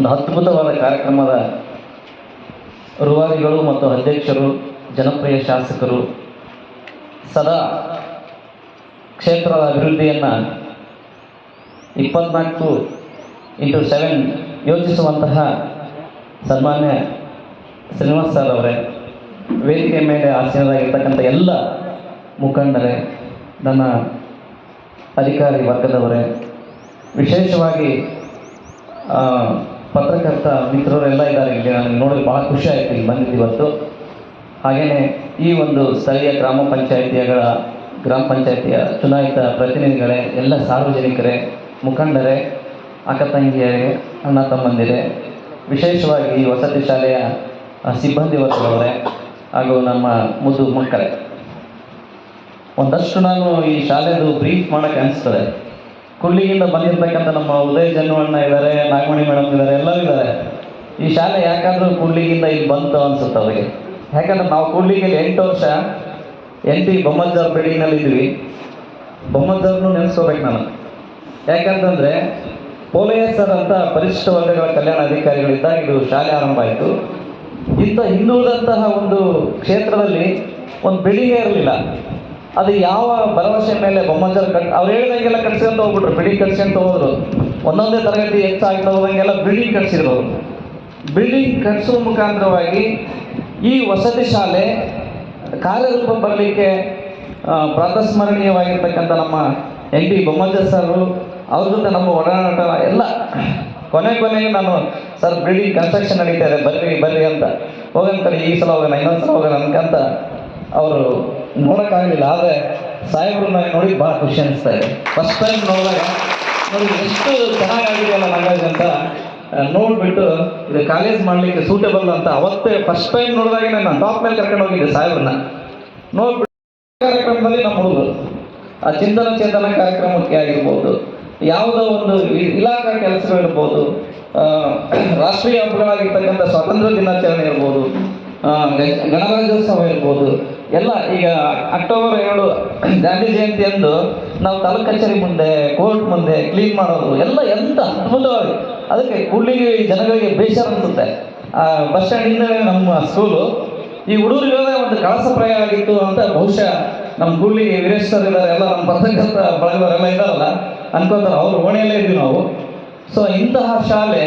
ಒಂದು ಅದ್ಭುತವಾದ ಕಾರ್ಯಕ್ರಮದ ರೂವಾರಿಗಳು ಮತ್ತು ಅಧ್ಯಕ್ಷರು, ಜನಪ್ರಿಯ ಶಾಸಕರು, ಸದಾ ಕ್ಷೇತ್ರದ ಅಭಿವೃದ್ಧಿಯನ್ನು ಇಪ್ಪತ್ನಾಲ್ಕು ಇಂಟು ಸೆವೆನ್ ಯೋಚಿಸುವಂತಹ ಸನ್ಮಾನ್ಯ ಶ್ರೀನಿವಾಸ್ ಸರ್ ಅವರೇ, ವೇದಿಕೆ ಮೇಲೆ ಆಸೀನರಾಗಿರ್ತಕ್ಕಂಥ ಎಲ್ಲ ಮುಖಂಡರೇ, ನನ್ನ ಅಧಿಕಾರಿ ವರ್ಗದವರೇ, ವಿಶೇಷವಾಗಿ ಪತ್ರಕರ್ತ ಮಿತ್ರರೆಲ್ಲ ಇದ್ದಾರೆ ಇಲ್ಲಿ, ನನಗೆ ನೋಡಲು ಭಾಳ ಖುಷಿ ಆಯಿತು ಇಲ್ಲಿ ಬಂದಿದ್ದು ಇವತ್ತು. ಹಾಗೆಯೇ ಈ ಒಂದು ಸ್ಥಳೀಯ ಗ್ರಾಮ ಪಂಚಾಯಿತಿಗಳ, ಗ್ರಾಮ ಪಂಚಾಯಿತಿಯ ಚುನಾಯಿತ ಪ್ರತಿನಿಧಿಗಳೇ, ಎಲ್ಲ ಸಾರ್ವಜನಿಕರೇ, ಮುಖಂಡರೇ, ಅಕ್ಕ ತಂಗಿಯರೇ, ಅಣ್ಣ ತಮ್ಮಂದಿರೇ, ವಿಶೇಷವಾಗಿ ಈ ವಸತಿ ಶಾಲೆಯ ಸಿಬ್ಬಂದಿ ವರ್ಗದವರೇ ಹಾಗೂ ನಮ್ಮ ಮುದ್ದು ಮಕ್ಕಳೇ ಒಂದಷ್ಟು ನಾನು ಈ ಶಾಲೆದು ಬ್ರೀಫ್ ಮಾಡೋಕ್ಕೆ ಅನಿಸ್ತದೆ. ಕುಳ್ಳಿಗಿಂದ ಬಂದಿರತಕ್ಕಂಥ ನಮ್ಮ ಉದಯ ಜನ್ವಣ್ಣ ಇದ್ದಾರೆ, ನಾಗಮಣಿ ಮೇಡಮ್ ಇದ್ದಾರೆ, ಎಲ್ಲರೂ ಇದ್ದಾರೆ. ಈ ಶಾಲೆ ಯಾಕಂದ್ರೆ ಕೂಡ್ಲಿಗಿಂದ ಇಲ್ಲಿ ಬಂತು ಅನ್ಸುತ್ತೆ ಅವರಿಗೆ? ಯಾಕಂದ್ರೆ ನಾವು ಕೂಡ್ಲಿಗಿಲ್ಲಿ ಎಂಟು ವರ್ಷ ಎನ್ ಟಿ ಬೊಮ್ಮಜ್ಜಾರ್ ಬಿಲ್ಡಿಂಗ್ನಲ್ಲಿ ಇದ್ವಿ ಬೊಮ್ಮಜ್ಜಾರ್ನು ನೆನೆಸ್ಕೋಬೇಕು ನಾನು. ಯಾಕಂತಂದರೆ ಪೊಲೀಸ್ ಸರ್ ಅಂತ ಪರಿಶಿಷ್ಟ ವರ್ಗಗಳ ಕಲ್ಯಾಣ ಅಧಿಕಾರಿಗಳಿದ್ದಾಗ ಇದು ಶಾಲೆ ಆರಂಭ ಆಯಿತು. ಇಂಥ ಹಿಂದುಳಿದಂತಹ ಒಂದು ಕ್ಷೇತ್ರದಲ್ಲಿ ಒಂದು ಬಿಲ್ಡಿಂಗೇ ಇರಲಿಲ್ಲ. ಅದು ಯಾವ ಭರವಸೆ ಮೇಲೆ ಬೊಮ್ಮಂಜರ್ ಕಟ್, ಅವ್ರು ಹೇಳಿದಂಗೆಲ್ಲ ಕಟ್ಸ್ಕೊಂತ ಹೋಗ್ಬಿಟ್ರು ಬಿಲ್ಡಿಂಗ್ ಕಟ್ಸ್ಕೊಂತ ಹೋದ್ರು. ಒಂದೊಂದೇ ತರಗತಿ ಹೆಚ್ಚಾಗ್ತಾ ಹೋದಂಗೆಲ್ಲ ಬಿಲ್ಡಿಂಗ್ ಕಟ್ಸಿದ್ರು ಬಿಲ್ಡಿಂಗ್ ಕಟ್ಸುವ ಮುಖಾಂತರವಾಗಿ ಈ ವಸತಿ ಶಾಲೆ ಕಾರ್ಯರೂಪ ಬರಲಿಕ್ಕೆ ಪ್ರಾತಸ್ಮರಣೀಯವಾಗಿರ್ತಕ್ಕಂಥ ನಮ್ಮ ಎನ್ ಡಿ ಬೊಮ್ಮಜ್ಜ ಸರ್ ಅವ್ರ ಜೊತೆ ನಮ್ಮ ಒಡನಾಟ ಎಲ್ಲ ಕೊನೆ ಕೊನೆಗೆ ನಾನು, ಸರ್ ಬಿಲ್ಡಿಂಗ್ ಕನ್ಸ್ಟ್ರಕ್ಷನ್ ನಡೀತಾ ಇದೆ, ಬರ್ರಿ ಬರ್ರಿ ಅಂತ. ಹೋಗಂತಾರೆ ಈ ಸಲ ಹೋಗೋಣ ಇನ್ನೊಂದು ಸಲ ಹೋಗೋಣ ಅನ್ಕಂತ ಅವರು ನೋಡೋಕ್ಕಾಗಲಿಲ್ಲ ಆದರೆ ಸಾಹೇಬ್ರನ್ನ ನೋಡಿ ಭಾಳ ಖುಷಿ ಅನಿಸ್ತಾ ಇದೆ. ಫಸ್ಟ್ ಟೈಮ್ ನೋಡಿದಾಗ ನೋಡಿ ಎಷ್ಟು ಚೆನ್ನಾಗಾಗಿದೆಯಲ್ಲ ನಾಗರಾಜ್ ಅಂತ ನೋಡಿಬಿಟ್ಟು ಇದು ಕಾಲೇಜ್ ಮಾಡಲಿಕ್ಕೆ ಸೂಟೇಬಲ್ ಅಂತ ಅವತ್ತೇ ಫಸ್ಟ್ ಟೈಮ್ ನೋಡಿದಾಗ ನಾನು ಟಾಪ್ ಮೇಲೆ ಕರ್ಕೊಂಡು ಹೋಗಿದ್ದೆ ಸಾಹೇಬ್ರನ್ನ. ನೋಡ್ಬಿಟ್ಟು ಕಾರ್ಯಕ್ರಮದಲ್ಲಿ ನಮ್ಮ ಹುಡುಗರು, ಆ ಚಿಂತನ ಚೇತನ ಕಾರ್ಯಕ್ರಮಕ್ಕೆ ಆಗಿರ್ಬೋದು, ಯಾವುದೋ ಒಂದು ಇಲಾಖಾ ಕೆಲಸಗಳಿರ್ಬೋದು ರಾಷ್ಟ್ರೀಯ ಹಬ್ಬಗಳಾಗಿರ್ತಕ್ಕಂಥ ಸ್ವಾತಂತ್ರ್ಯ ದಿನಾಚರಣೆ ಇರ್ಬೋದು ಗಣರಾಜ್ಯೋತ್ಸವ ಇರ್ಬೋದು ಎಲ್ಲ ಈಗ ಅಕ್ಟೋಬರ್ ಏಳು ಗಾಂಧಿ ಜಯಂತಿ ಅಂದು ನಾವು ತಾಲೂಕು ಕಚೇರಿ ಮುಂದೆ, ಕೋರ್ಟ್ ಮುಂದೆ, ಕ್ಲೀನ್ ಮಾಡೋದು, ಎಲ್ಲ ಎಂತ ಅದ್ಭುತವಾಗಿ. ಅದಕ್ಕೆ ಕೂಡ್ಲಿಗೆ ಜನಗಳಿಗೆ ಬೇಸರ ಅನಿಸುತ್ತೆ. ಬಸ್ ಸ್ಟ್ಯಾಂಡ್ ನಮ್ಮ ಸ್ಕೂಲು, ಈ ಹುಡುಗರಿಗೆ ಒಂದು ಕಳಸ ಪ್ರಯ ಆಗಿತ್ತು ಅಂತ ಬಹುಶಃ ನಮ್ಮ ಕೂಡ್ಲಿಗೆ ವೀರೇಶ್ ಸರ್ ಇದ್ದಾರೆ, ಎಲ್ಲ ನಮ್ಮ ಪತ್ರಕರ್ತ ಬಳಗದವರೆಲ್ಲ ಇದ್ದಾರಲ್ಲ, ಅನ್ಕೋತಾರೆ, ಅವ್ರ ಓಣೆಯಲ್ಲೇ ಇದ್ವಿ ನಾವು. ಸೊ ಇಂತಹ ಶಾಲೆ,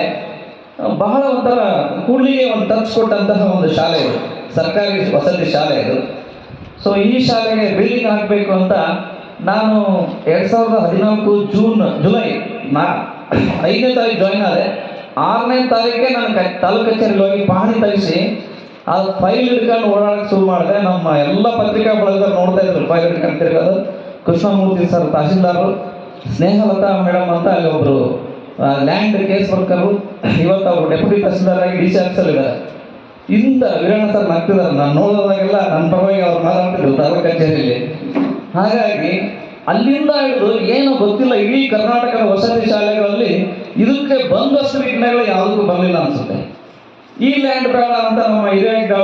ಬಹಳ ಒಂಥರ ಕೂಡ್ಲಿಗೆ ಒಂದು ಟಚ್ ಕೊಟ್ಟಂತಹ ಒಂದು ಶಾಲೆ ಇದು. ಸರ್ಕಾರಿ ವಸತಿ ಶಾಲೆ ಇದು. ಸೊ ಈ ಶಾಲೆಗೆ ಬಿಲ್ಡಿಂಗ್ ಹಾಕಬೇಕು ಅಂತ ನಾನು ಎರಡು ಸಾವಿರದ ಹದಿನಾಲ್ಕು ಜೂನ್ ಜುಲೈ ನಾ ಐದನೇ ತಾರೀಕು ಜಾಯಿನ್ ಆದೆ. ಆರನೇ ತಾರೀಕೆ ನಾನು ತಾಲೂಕು ಕಚೇರಿಗೆ ಹೋಗಿ ಪಹಣಿ ತೆಗಿಸಿ ಆ ಫೈಲ್ ಹಿಡ್ಕೊಂಡು ಓಡಾಡಕ್ಕೆ ಶುರು ಮಾಡಿದೆ. ನಮ್ಮ ಎಲ್ಲ ಪತ್ರಿಕಾ ಬಳಗದವ್ರು ನೋಡ್ತಾ ಇದ್ರು ಫೈಲ್ ಹಿಡ್ಕೊಂಡು ಕೃಷ್ಣಮೂರ್ತಿ ಸರ್ ತಹಶೀಲ್ದಾರರು ಸ್ನೇಹಲತಾ ಮೇಡಮ್ ಅಂತ ಅಲ್ಲಿ ಒಬ್ಬರು ಲ್ಯಾಂಡ್ ಕೇಸ್ ವರ್ಕರು ಇವತ್ತು ಅವರು ಡೆಪ್ಯೂಟಿ ತಹಶೀಲ್ದಾರ್ ಆಗಿ ಡಿ ಸಿ ಆಫೀಸಲ್ಲಿದ್ದಾರೆ ಇಂಥ ವೀರಣ್ಣ ಸರ್ ನಗ್ತಿದ್ದಾರೆ ನಾನು ನೋಡೋದಾಗೆಲ್ಲ ನನ್ನ ಪರವಾಗಿ ಅವ್ರು ಮಾತಾಡ್ತಿದ್ರು ತಾಲೂಕು ಕಚೇರಿಯಲ್ಲಿ. ಹಾಗಾಗಿ ಅಲ್ಲಿಂದ ಹಿಡಿದು ಏನು ಗೊತ್ತಿಲ್ಲ ಇಡೀ ಕರ್ನಾಟಕದ ವಸತಿ ಶಾಲೆಗಳಲ್ಲಿ ಇದಕ್ಕೆ ಬಂದಷ್ಟು ವಿಘ್ನಗಳು ಯಾವುದಕ್ಕೂ ಬರಲಿಲ್ಲ ಅನ್ಸುತ್ತೆ. ಈ ಲ್ಯಾಂಡ್ ಬೇಡ ಅಂತ ನಮ್ಮ ಹಿರಿಯಗಳ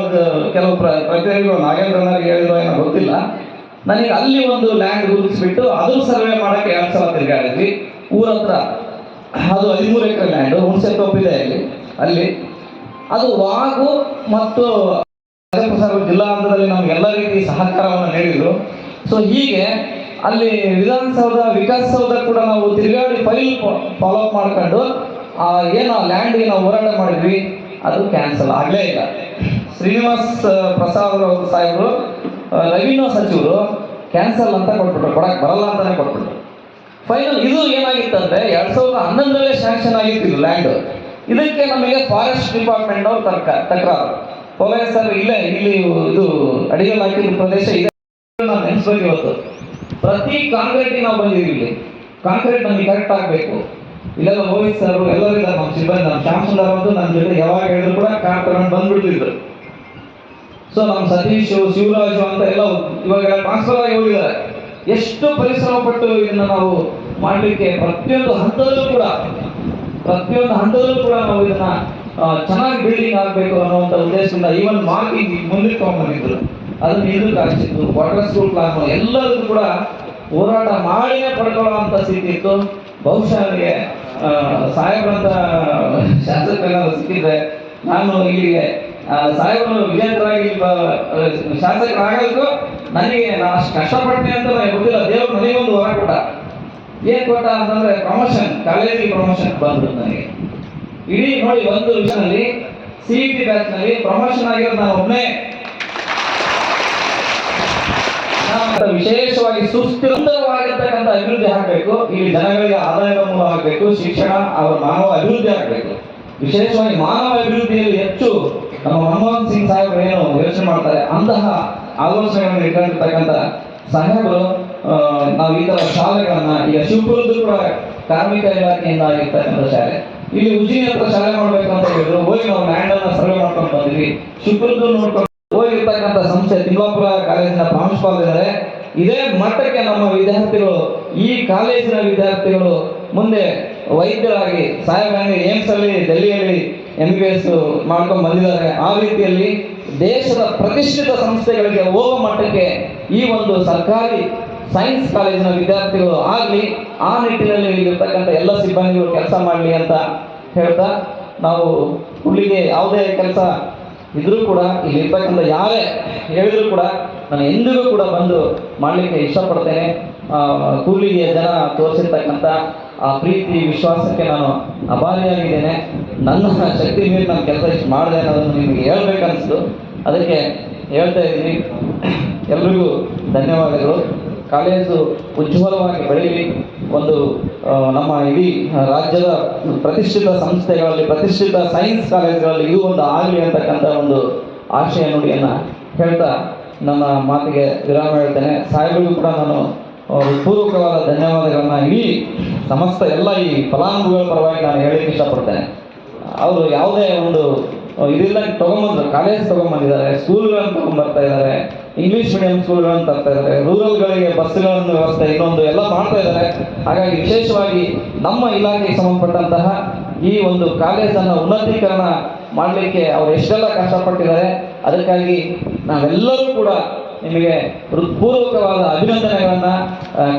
ಕೆಲವು ಪ್ರ, ಪ್ರತಿನಿಧಿಗಳು ನಾಗೇಂದ್ರನವ್ರಿಗೆ ಹೇಳಿದ್ರು ಏನೋ ಗೊತ್ತಿಲ್ಲ. ನನಗೆ ಅಲ್ಲಿ ಒಂದು ಲ್ಯಾಂಡ್ ಗುರುತಿಸ್ಬಿಟ್ಟು ಅದು ಸರ್ವೆ ಮಾಡೋಕ್ಕೆ ಎರಡು ಸಲ ತಿರುಗಾಡಿದ್ವಿ ಊರ ಹತ್ರ ಅದು ಹದಿಮೂರು ಎಕರೆ ಲ್ಯಾಂಡು ಹುಣಸೆ ತೋಪಿದೆ ಅಲ್ಲಿ. ಅಲ್ಲಿ ಅದು ವಾಗು ಮತ್ತು ಜಿಲ್ಲಾ ಹಂತದಲ್ಲಿ ಎಲ್ಲ ರೀತಿ ಸಹಕಾರವನ್ನು ನೀಡಿದ್ರು. ಸೊ ಹೀಗೆ ಅಲ್ಲಿ ವಿಧಾನಸೌಧ, ವಿಕಾಸಸೌಧ ಕೂಡ ನಾವು ತಿರುಗಾಡಿ ಫೈಲ್ ಫಾಲೋ ಅಪ್ ಮಾಡ್ಕೊಂಡು ಏನು ಲ್ಯಾಂಡ್ಗೆ ನಾವು ಹೋರಾಟ ಮಾಡಿದ್ವಿ, ಅದು ಕ್ಯಾನ್ಸಲ್ ಆಗಲೇ ಇಲ್ಲ. ಶ್ರೀನಿವಾಸ್ ಪ್ರಸಾದ್ ಅವರು ಸಾಹೇಬರು ರೆವಿನ್ಯೂ ಸಚಿವರು ಕ್ಯಾನ್ಸಲ್ ಅಂತ ಕೊಟ್ಬಿಟ್ರು ಕೊಡಕ್ಕೆ ಬರಲ್ಲ ಅಂತಾನೆ ಕೊಟ್ಬಿಟ್ರು. ಫೈನಲ್ ಇದು ಏನಾಗಿತ್ತಂದ್ರೆ, ಎರಡ್ ಸಾವಿರದ ಹನ್ನೊಂದರಲ್ಲೇ ಸ್ಯಾಂಕ್ಷನ್ ಆಗಿತ್ತು ಲ್ಯಾಂಡ್ ಇದಕ್ಕೆ ನಮಗೆ ಫಾರೆಸ್ಟ್ ಡಿಪಾರ್ಟ್ಮೆಂಟ್ ಅವ್ರು ತರ್ಕ, ತಕರಾರು. ಪೊಲೀಸ್ ಸರ್ ಇಲ್ಲೇ, ಇಲ್ಲಿ ಇದು ಅಡಿಗೆಲ್ ಹಾಕಿದ ಪ್ರದೇಶ ಇದೆ. ನಾವು ನೆನೆಸ್ಬೇಕು ಇವತ್ತು. ಪ್ರತಿ ಕಾಂಕ್ರೀಟಿಗೆ ನಾವು ಬಂದಿದ್ದೀವಿ ಕಾಂಕ್ರೀಟ್ ನಮಗೆ ಕರೆಕ್ಟ್ ಆಗಬೇಕು. ಇಲ್ಲೆಲ್ಲ ಮೋಹಿತ್ ಸರ್ ಎಲ್ಲರೂ ನಮ್ಮ ಸಿಬ್ಬಂದಿ, ನಮ್ಮ ಶ್ಯಾಮ್ ಸುಂದರ್ ಅಂತೂ ನನ್ನ ಜೊತೆ ಯಾವಾಗ ಹೇಳಿದ್ರು ಕೂಡ ಕಾರ್ ತಗೊಂಡು ಬಂದ್ಬಿಡ್ತಿದ್ರು. ಸೊ ನಮ್ಮ ಸತೀಶ್, ಶಿವರಾಜು ಅಂತ ಎಲ್ಲ ಇವಾಗ ಟ್ರಾನ್ಸ್ಫರ್ ಆಗಿ ಹೋಗಿದ್ದಾರೆ. ಎಷ್ಟು ಪರಿಶ್ರಮ ಪಟ್ಟು ಇದನ್ನ ನಾವು ಮಾಡಲಿಕ್ಕೆ ಪ್ರತಿಯೊಂದು ಹಂತದಲ್ಲೂ ಕೂಡ ಪ್ರತಿಯೊಂದು ಹಂತದಲ್ಲೂ ಕೂಡ ನಾವು ಇದನ್ನ ಚೆನ್ನಾಗಿ ಬಿಲ್ಡಿಂಗ್ ಆಗಬೇಕು ಅನ್ನುವಂಥ ಉದ್ದೇಶದಿಂದ ಈವನ್ ಮಾರ್ಕಿಂಗ್ ಮುಂದಕ್ಕೆ ತಗೊಂಡ್ಬಂದಿದ್ರು. ಅದನ್ನ ಇದಕ್ಕೆ ಹಾಕ್ಸಿದ್ದು ವಾಟರ್ ಸ್ಕೂಲ್ ಪ್ಲಾನ್ ಎಲ್ಲದಕ್ಕೂ ಕೂಡ ಹೋರಾಟ ಮಾಡಿನೇ ಪಡ್ಕೊಳ್ಳುವಂಥ ಸ್ಥಿತಿ ಇತ್ತು. ಬಹುಶಃ ಅವರಿಗೆ ಸಾಹೇಬ್ರಂತ ಶಾಸಕರೇನಾದ್ರು ಸಿಕ್ಕಿದ್ರೆ ನಾನು ಇಲ್ಲಿಗೆ ಸಾಹೇಬರು ವಿಜೇತರಾಗಿ ಶಾಸಕರಾಗಬೇಕು. ನನಗೆ ನಾನು ಅಷ್ಟು ಕಷ್ಟಪಡ್ತೀನಿ ಅಂತ ನನಗೆ ಗೊತ್ತಿಲ್ಲ. ದೇವರು ನನಗೆ ಒಂದು ಕೊಟ್ಟ. ಏನ್ ಕೊಟ್ಟ ಅಂತಂದ್ರೆ ಪ್ರಮೋಷನ್ ಕಾಲೇಜಿಗೆ ಪ್ರಮೋಷನ್ ಬಂದ್ರು ನನಗೆ. ಇಡೀ ನೋಡಿ ಒಂದು ವಿಷಯದಲ್ಲಿ ಸಿ ಬ್ಯಾಚ್ನಲ್ಲಿ ಪ್ರಮೋಷನ್ ಆಗಿರೋದು ನಾನು ಒಬ್ಬನೇ ವಿಶೇಷವಾಗಿ ಸುಸ್ಥಿರವಾಗಿರ್ತಕ್ಕಂಥ ಅಭಿವೃದ್ಧಿ ಆಗಬೇಕು, ಇಲ್ಲಿ ಜನಗಳಿಗೆ ಆದಾಯದ ಮೂಲ ಆಗಬೇಕು, ಶಿಕ್ಷಣ, ಅವರ ಮಾನವ ಅಭಿವೃದ್ಧಿ ಆಗಬೇಕು. ವಿಶೇಷವಾಗಿ ಮಾನವ ಅಭಿವೃದ್ಧಿಯಲ್ಲಿ ಹೆಚ್ಚು ನಮ್ಮ ಮನಮೋಹನ್ ಸಿಂಗ್ ಸಾಹೇಬರು ಏನು ಯೋಚನೆ ಮಾಡ್ತಾರೆ, ಅಂತಹ ಆಲೋಚನೆಗಳನ್ನು ಇಟ್ಕೊಂಡಿರ್ತಕ್ಕಂಥ ಸಾಹೇಬರು ನಾವು ಈ ತರ ಶಾಲೆಗಳನ್ನ ಈಗ ಶಿವಪುರದ್ದು ಕೂಡ ಕಾರ್ಮಿಕ ಇಲಾಖೆಯಿಂದ ಆಗಿರ್ತಕ್ಕಂಥ ಶಾಲೆ. ಇಲ್ಲಿ ಉಜಿನಿ ಹತ್ರ ಶಾಲೆ ಅಂತ ಹೇಳಿದ್ರು. ಹೋಗಿ ನಾವು ಲ್ಯಾಂಡ್ ಅನ್ನ ಸರ್ವೆ ಮಾಡ್ಕೊಂಡು ಬಂದ್ವಿ. ಶಿವಪುರದ್ದು ನೋಡ್ಕೊಂಡು ಹೋಗಿರ್ತಕ್ಕಂಥ ಸಂಸ್ಥೆ ತಿಮ್ಲಾಪುರ ಕಾಲೇಜಿನ ಪ್ರಾಂಶುಪಾಲರಿದ್ದಾರೆ ಇದೇ ಮಟ್ಟಕ್ಕೆ ನಮ್ಮ ವಿದ್ಯಾರ್ಥಿಗಳು, ಈ ಕಾಲೇಜಿನ ವಿದ್ಯಾರ್ಥಿಗಳು ಮುಂದೆ ವೈದ್ಯರಾಗಿ, ಸಾಹೇಬ್ ಏಮ್ಸ್ ಅಲ್ಲಿ ಡೆಲ್ಲಿಯಲ್ಲಿ ಎಂ ಬಿ ಎಸ್ ಮಾಡ್ಕೊಂಡು ಬಂದಿದ್ದಾರೆ. ಆ ರೀತಿಯಲ್ಲಿ ದೇಶದ ಪ್ರತಿಷ್ಠಿತ ಸಂಸ್ಥೆಗಳಿಗೆ ಹೋಗೋ ಮಟ್ಟಕ್ಕೆ ಈ ಒಂದು ಸರ್ಕಾರಿ ಸೈನ್ಸ್ ಕಾಲೇಜಿನ ವಿದ್ಯಾರ್ಥಿಗಳು ಆಗಲಿ, ಆ ನಿಟ್ಟಿನಲ್ಲಿ ಇಲ್ಲಿರ್ತಕ್ಕಂಥ ಎಲ್ಲ ಸಿಬ್ಬಂದಿಗಳು ಕೆಲಸ ಮಾಡಲಿ ಅಂತ ಹೇಳ್ತಾ ನಾವು ಹುಲ್ಲಿಗೆ ಯಾವುದೇ ಕೆಲಸ ಇದ್ರೂ ಕೂಡ ಇಲ್ಲಿ ಇರ್ತಕ್ಕಂಥ ಯಾರೇ ಹೇಳಿದ್ರು ಕೂಡ ನಾನು ಎಂದಿಗೂ ಕೂಡ ಬಂದು ಮಾಡಲಿಕ್ಕೆ ಇಷ್ಟಪಡ್ತೇನೆ. ಕೂಲಿಗೆ ಜನ ತೋರಿಸಿರ್ತಕ್ಕಂಥ ಆ ಪ್ರೀತಿ, ವಿಶ್ವಾಸಕ್ಕೆ ನಾನು ಅಭಾರಿಯಾಗಿದ್ದೇನೆ. ನನ್ನ ಶಕ್ತಿ ಮೀರಿ ನಾನು ಕೆಲಸ ಇಷ್ಟು ಮಾಡಿದೆ ಅನ್ನೋದನ್ನು ನಿಮಗೆ ಹೇಳ್ಬೇಕನ್ನಿಸ್ತು ಅದಕ್ಕೆ ಹೇಳ್ತಾ ಇದ್ದೀನಿ. ಎಲ್ರಿಗೂ ಧನ್ಯವಾದಗಳು. ಕಾಲೇಜು ಉಜ್ವಲವಾಗಿ ಬೆಳೀಲಿ ಒಂದು ನಮ್ಮ ಇಡೀ ರಾಜ್ಯದ ಪ್ರತಿಷ್ಠಿತ ಸಂಸ್ಥೆಗಳಲ್ಲಿ, ಪ್ರತಿಷ್ಠಿತ ಸೈನ್ಸ್ ಕಾಲೇಜುಗಳಲ್ಲಿ ಇದು ಒಂದು ಆಗಲಿ ಅಂತಕ್ಕಂಥ ಒಂದು ಆಶಯ ನುಡಿಯನ್ನು ಹೇಳ್ತಾ ನನ್ನ ಮಾತಿಗೆ ವಿರಾಮ ಹೇಳ್ತೇನೆ. ಸಾಹೇಬರಿಗೂ ಕೂಡ ನಾನು ಪೂರ್ವಕವಾದ ಧನ್ಯವಾದಗಳನ್ನು ಇಡೀ ಸಮಸ್ತ ಎಲ್ಲ ಈ ಫಲಾನುಭವಿಗಳ ಪರವಾಗಿ ನಾನು ಹೇಳಲಿಕ್ಕೆ ಇಷ್ಟಪಡ್ತೇನೆ. ಅವರು ಯಾವುದೇ ಒಂದು ಇದಿಲ್ಲ ತಗೊಂಬಂದ್ರು, ಕಾಲೇಜ್ ತಗೊಂಬಂದಿದ್ದಾರೆ, ಸ್ಕೂಲ್ಗಳನ್ನು ತಗೊಂಡ್ಬರ್ತಾ ಇದ್ದಾರೆ. ಇಂಗ್ಲಿಷ್ ಮೀಡಿಯಂ ಸ್ಕೂಲ್ಗಳು ಅಂತ ಇದ್ದಾರೆ ರೂರಲ್ಗಳಿಗೆ ಬಸ್ಗಳನ್ನು ವ್ಯವಸ್ಥೆ ಇನ್ನೊಂದು ಎಲ್ಲ ಮಾಡ್ತಾ ಇದ್ದಾರೆ. ಹಾಗಾಗಿ ವಿಶೇಷವಾಗಿ ನಮ್ಮ ಇಲಾಖೆಗೆ ಸಂಬಂಧಪಟ್ಟಂತಹ ಈ ಒಂದು ಕಾಲೇಜನ್ನು ಉನ್ನತೀಕರಣ ಮಾಡಲಿಕ್ಕೆ ಅವರು ಎಷ್ಟೆಲ್ಲ ಕಷ್ಟಪಟ್ಟಿದ್ದಾರೆ, ಅದಕ್ಕಾಗಿ ನಾವೆಲ್ಲರೂ ಕೂಡ ನಿಮಗೆ ಹೃತ್ಪೂರ್ವಕವಾದ ಅಭಿನಂದನೆಗಳನ್ನು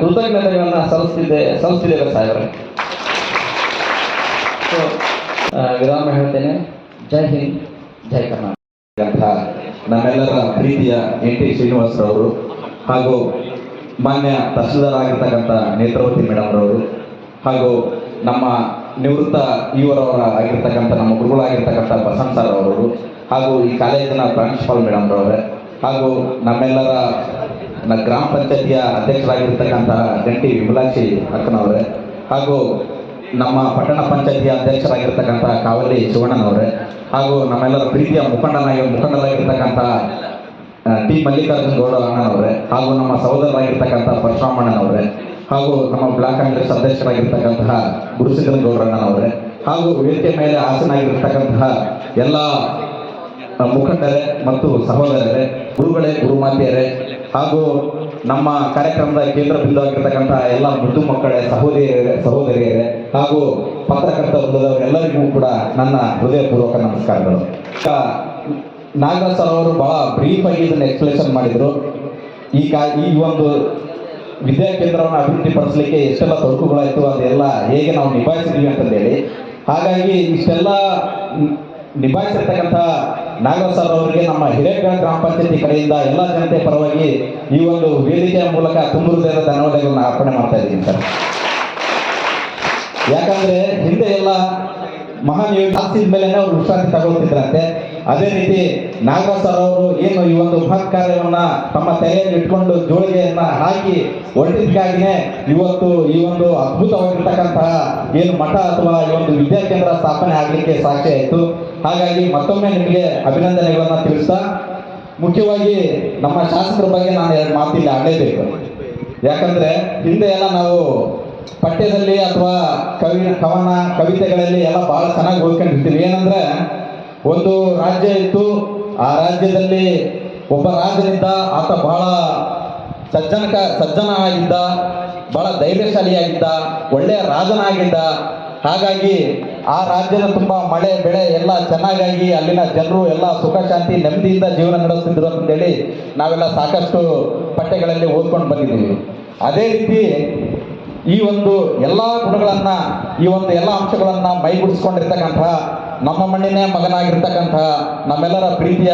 ಕೃತಜ್ಞತೆಗಳನ್ನು ಸಲ್ಲಿಸ್ತಿದ್ದೆ, ಸಲ್ಲಿಸ್ತಿದ್ದೇವೆ ಸಾಹೇಬರೇ. ವಿರಾಮ ಹೇಳ್ತೇನೆ. ಜೈ ಹಿಂದ್, ಜೈ ಕರ್ನಾಟಕ. ನಮ್ಮೆಲ್ಲರ ಪ್ರೀತಿಯ ಎನ್ ಟಿ ಶ್ರೀನಿವಾಸರವರು ಹಾಗೂ ಮಾನ್ಯ ತಹಸೀಲ್ದಾರ್ ಆಗಿರ್ತಕ್ಕಂಥ ನೇತ್ರಾವತಿ ಮೇಡಮ್ ರವರು ಹಾಗೂ ನಮ್ಮ ನಿವೃತ್ತ ಇವರವರ ಆಗಿರ್ತಕ್ಕಂಥ ನಮ್ಮ ಗುರುಗಳಾಗಿರ್ತಕ್ಕಂಥ ಬಸಂತ ಸರ್ ಅವರು ಹಾಗೂ ಈ ಕಾಲೇಜಿನ ಪ್ರಾಂಶುಪಾಲ್ ಮೇಡಮ್ ರವರೇ ಹಾಗೂ ನಮ್ಮೆಲ್ಲರ ಗ್ರಾಮ ಪಂಚಾಯತಿಯ ಅಧ್ಯಕ್ಷರಾಗಿರ್ತಕ್ಕಂಥ ಗಂಟಿ ವಿಮಲಾಕ್ಷಿ ಅಕ್ಕನವರೇ ಹಾಗೂ ನಮ್ಮ ಪಟ್ಟಣ ಪಂಚಾಯತಿಯ ಅಧ್ಯಕ್ಷರಾಗಿರ್ತಕ್ಕಂಥ ಕಾವಲಿ ಶಿವಣ್ಣನವರೇ ಹಾಗೂ ನಮ್ಮೆಲ್ಲರ ಪ್ರೀತಿಯ ಮುಖಂಡನಾಗಿ ಮುಖಂಡರಾಗಿರ್ತಕ್ಕಂಥ ಟಿ ಮಲ್ಲಿಕಾರ್ಜುನ್ ಗೌಡ ಅಣ್ಣನವರೇ ಹಾಗೂ ನಮ್ಮ ಸಹೋದರರಾಗಿರ್ತಕ್ಕಂಥ ಪರಶುರಾಮಣ್ಣನವರೇ ಹಾಗೂ ನಮ್ಮ ಬ್ಲಾಕ್ ಕಾಂಗ್ರೆಸ್ ಅಧ್ಯಕ್ಷರಾಗಿರ್ತಕ್ಕಂತಹ ಗುರುಸಿದ್ದನ ಗೌಡ್ರಣ್ಣನವರೇ ಹಾಗೂ ವೇದಿಕೆ ಮೇಲೆ ಆಸನಾಗಿರ್ತಕ್ಕಂತಹ ಎಲ್ಲ ಮುಖಂಡರೇ ಮತ್ತು ಸಹೋದರರೇ, ಗುರುಗಳೇ, ಗುರುಮಾತೆಯರೇ ಹಾಗೂ ನಮ್ಮ ಕಾರ್ಯಕ್ರಮದ ಕೇಂದ್ರ ಬಿಂದು ಎಲ್ಲ ಮೃದು ಮಕ್ಕಳೇ, ಸಹೋದರಿಯರೇ ಸಹೋದರಿಯರೇ ಹಾಗೂ ಪತ್ರಕರ್ತ ವೃಂದದವರೆಲ್ಲರಿಗೂ ಕೂಡ ನನ್ನ ಹೃದಯಪೂರ್ವಕ ನಮಸ್ಕಾರಗಳು. ನಾಗರಾಜ್ ಸರ್ ಅವರು ಬಹಳ ಬ್ರೀಫ್ ಆಗಿ ಇದನ್ನು ಎಕ್ಸ್ಪ್ಲೇಷನ್ ಮಾಡಿದರು. ಈಗ ಈ ಒಂದು ವಿದ್ಯಾಕೇಂದ್ರವನ್ನು ಅಭಿವೃದ್ಧಿಪಡಿಸಲಿಕ್ಕೆ ಎಷ್ಟೆಲ್ಲ ತೊಡಕುಗಳಾಯಿತು ಅದೆಲ್ಲ ಹೇಗೆ ನಾವು ನಿಭಾಯಿಸಿದ್ವಿ ಅಂತಂದೇಳಿ. ಹಾಗಾಗಿ ಇಷ್ಟೆಲ್ಲ ನಿಭಾಯಿಸಿರ್ತಕ್ಕಂಥ ನಾಗರಾಜ್ ಸರ್ ಅವರಿಗೆ ನಮ್ಮ ಹಿರೇಬೇಳ ಗ್ರಾಮ ಪಂಚಾಯತಿ ಕಡೆಯಿಂದ ಎಲ್ಲ ಜನತೆ ಪರವಾಗಿ ಈ ಒಂದು ವೇದಿಕೆಯ ಮೂಲಕ ತುಂಬ ಧನ್ಯವಾದಗಳನ್ನ ಅರ್ಪಣೆ ಮಾಡ್ತಾ ಇದ್ದೀನಿ ಸರ್. ಯಾಕಂದ್ರೆ ಹಿಂದೆ ಎಲ್ಲ ಮಹಾನ್ ಆಸ್ತಿ ಮೇಲೆ ಅವರು ವಿಶ್ರಾಂತಿ ತಗೊಳ್ತಿದ್ರಂತೆ. ಅದೇ ರೀತಿ ನಾಗರಾಜ್ ಸರ್ ಅವರು ಏನು ಈ ಒಂದು ಬೃಹತ್ ಕಾರ್ಯವನ್ನ ತಮ್ಮ ತಲೆಯಲ್ಲಿ ಇಟ್ಕೊಂಡು ಜೋಳಿಗೆಯನ್ನ ಹಾಕಿ ಹೊರಟಿದ್ದಕ್ಕಾಗಿನೇ ಇವತ್ತು ಈ ಒಂದು ಅದ್ಭುತವಾಗಿರ್ತಕ್ಕಂತಹ ಏನು ಮಠ ಅಥವಾ ಈ ಒಂದು ವಿದ್ಯಾಕೇಂದ್ರ ಸ್ಥಾಪನೆ ಆಗಲಿಕ್ಕೆ ಸಾಧ್ಯ ಆಯಿತು. ಹಾಗಾಗಿ ಮತ್ತೊಮ್ಮೆ ನಿಮಗೆ ಅಭಿನಂದನೆಗಳನ್ನ ತಿಳಿಸ್ತಾ, ಮುಖ್ಯವಾಗಿ ನಮ್ಮ ಶಾಸಕರ ಬಗ್ಗೆ ನಾನು ಎರಡು ಇಲ್ಲಿ ಆಡಲೇಬೇಕು ಯಾಕಂದ್ರೆ ಹಿಂದೆ ಎಲ್ಲ ನಾವು ಪಠ್ಯದಲ್ಲಿ ಅಥವಾ ಕವಿ, ಕವನ, ಕವಿತೆಗಳಲ್ಲಿ ಎಲ್ಲ ಬಹಳ ಚೆನ್ನಾಗಿ ಓದ್ಕೊಂಡಿರ್ತೀವಿ. ಏನಂದ್ರೆ ಒಂದು ರಾಜ್ಯ ಇತ್ತು, ಆ ರಾಜ್ಯದಲ್ಲಿ ಒಬ್ಬ ರಾಜನಿದ್ದ, ಆತ ಬಹಳ ಸಜ್ಜನಕ ಸಜ್ಜನ ಆಗಿದ್ದ ಬಹಳ ಧೈರ್ಯಶಾಲಿಯಾಗಿದ್ದ, ಒಳ್ಳೆಯ ರಾಜನಾಗಿದ್ದ. ಹಾಗಾಗಿ ಆ ರಾಜ್ಯದ ತುಂಬ ಮಳೆ, ಬೆಳೆ ಎಲ್ಲ ಚೆನ್ನಾಗಾಗಿ ಅಲ್ಲಿನ ಜನರು ಎಲ್ಲ ಸುಖ, ಶಾಂತಿ, ನೆಮ್ಮದಿಯಿಂದ ಜೀವನ ನಡೆಸ್ತಿದ್ರು ಅಂತೇಳಿ ನಾವೆಲ್ಲ ಸಾಕಷ್ಟು ಪಠ್ಯಗಳಲ್ಲಿ ಓದ್ಕೊಂಡು ಬಂದಿದ್ದೀವಿ. ಅದೇ ರೀತಿ ಈ ಒಂದು ಎಲ್ಲ ಗುಣಗಳನ್ನ, ಈ ಒಂದು ಎಲ್ಲ ಅಂಶಗಳನ್ನ ಮೈಗೂಡಿಸ್ಕೊಂಡಿರ್ತಕ್ಕಂತಹ ನಮ್ಮ ಮಣ್ಣಿನೇ ಮಗನಾಗಿರ್ತಕ್ಕಂತಹ ನಮ್ಮೆಲ್ಲರ ಪ್ರೀತಿಯ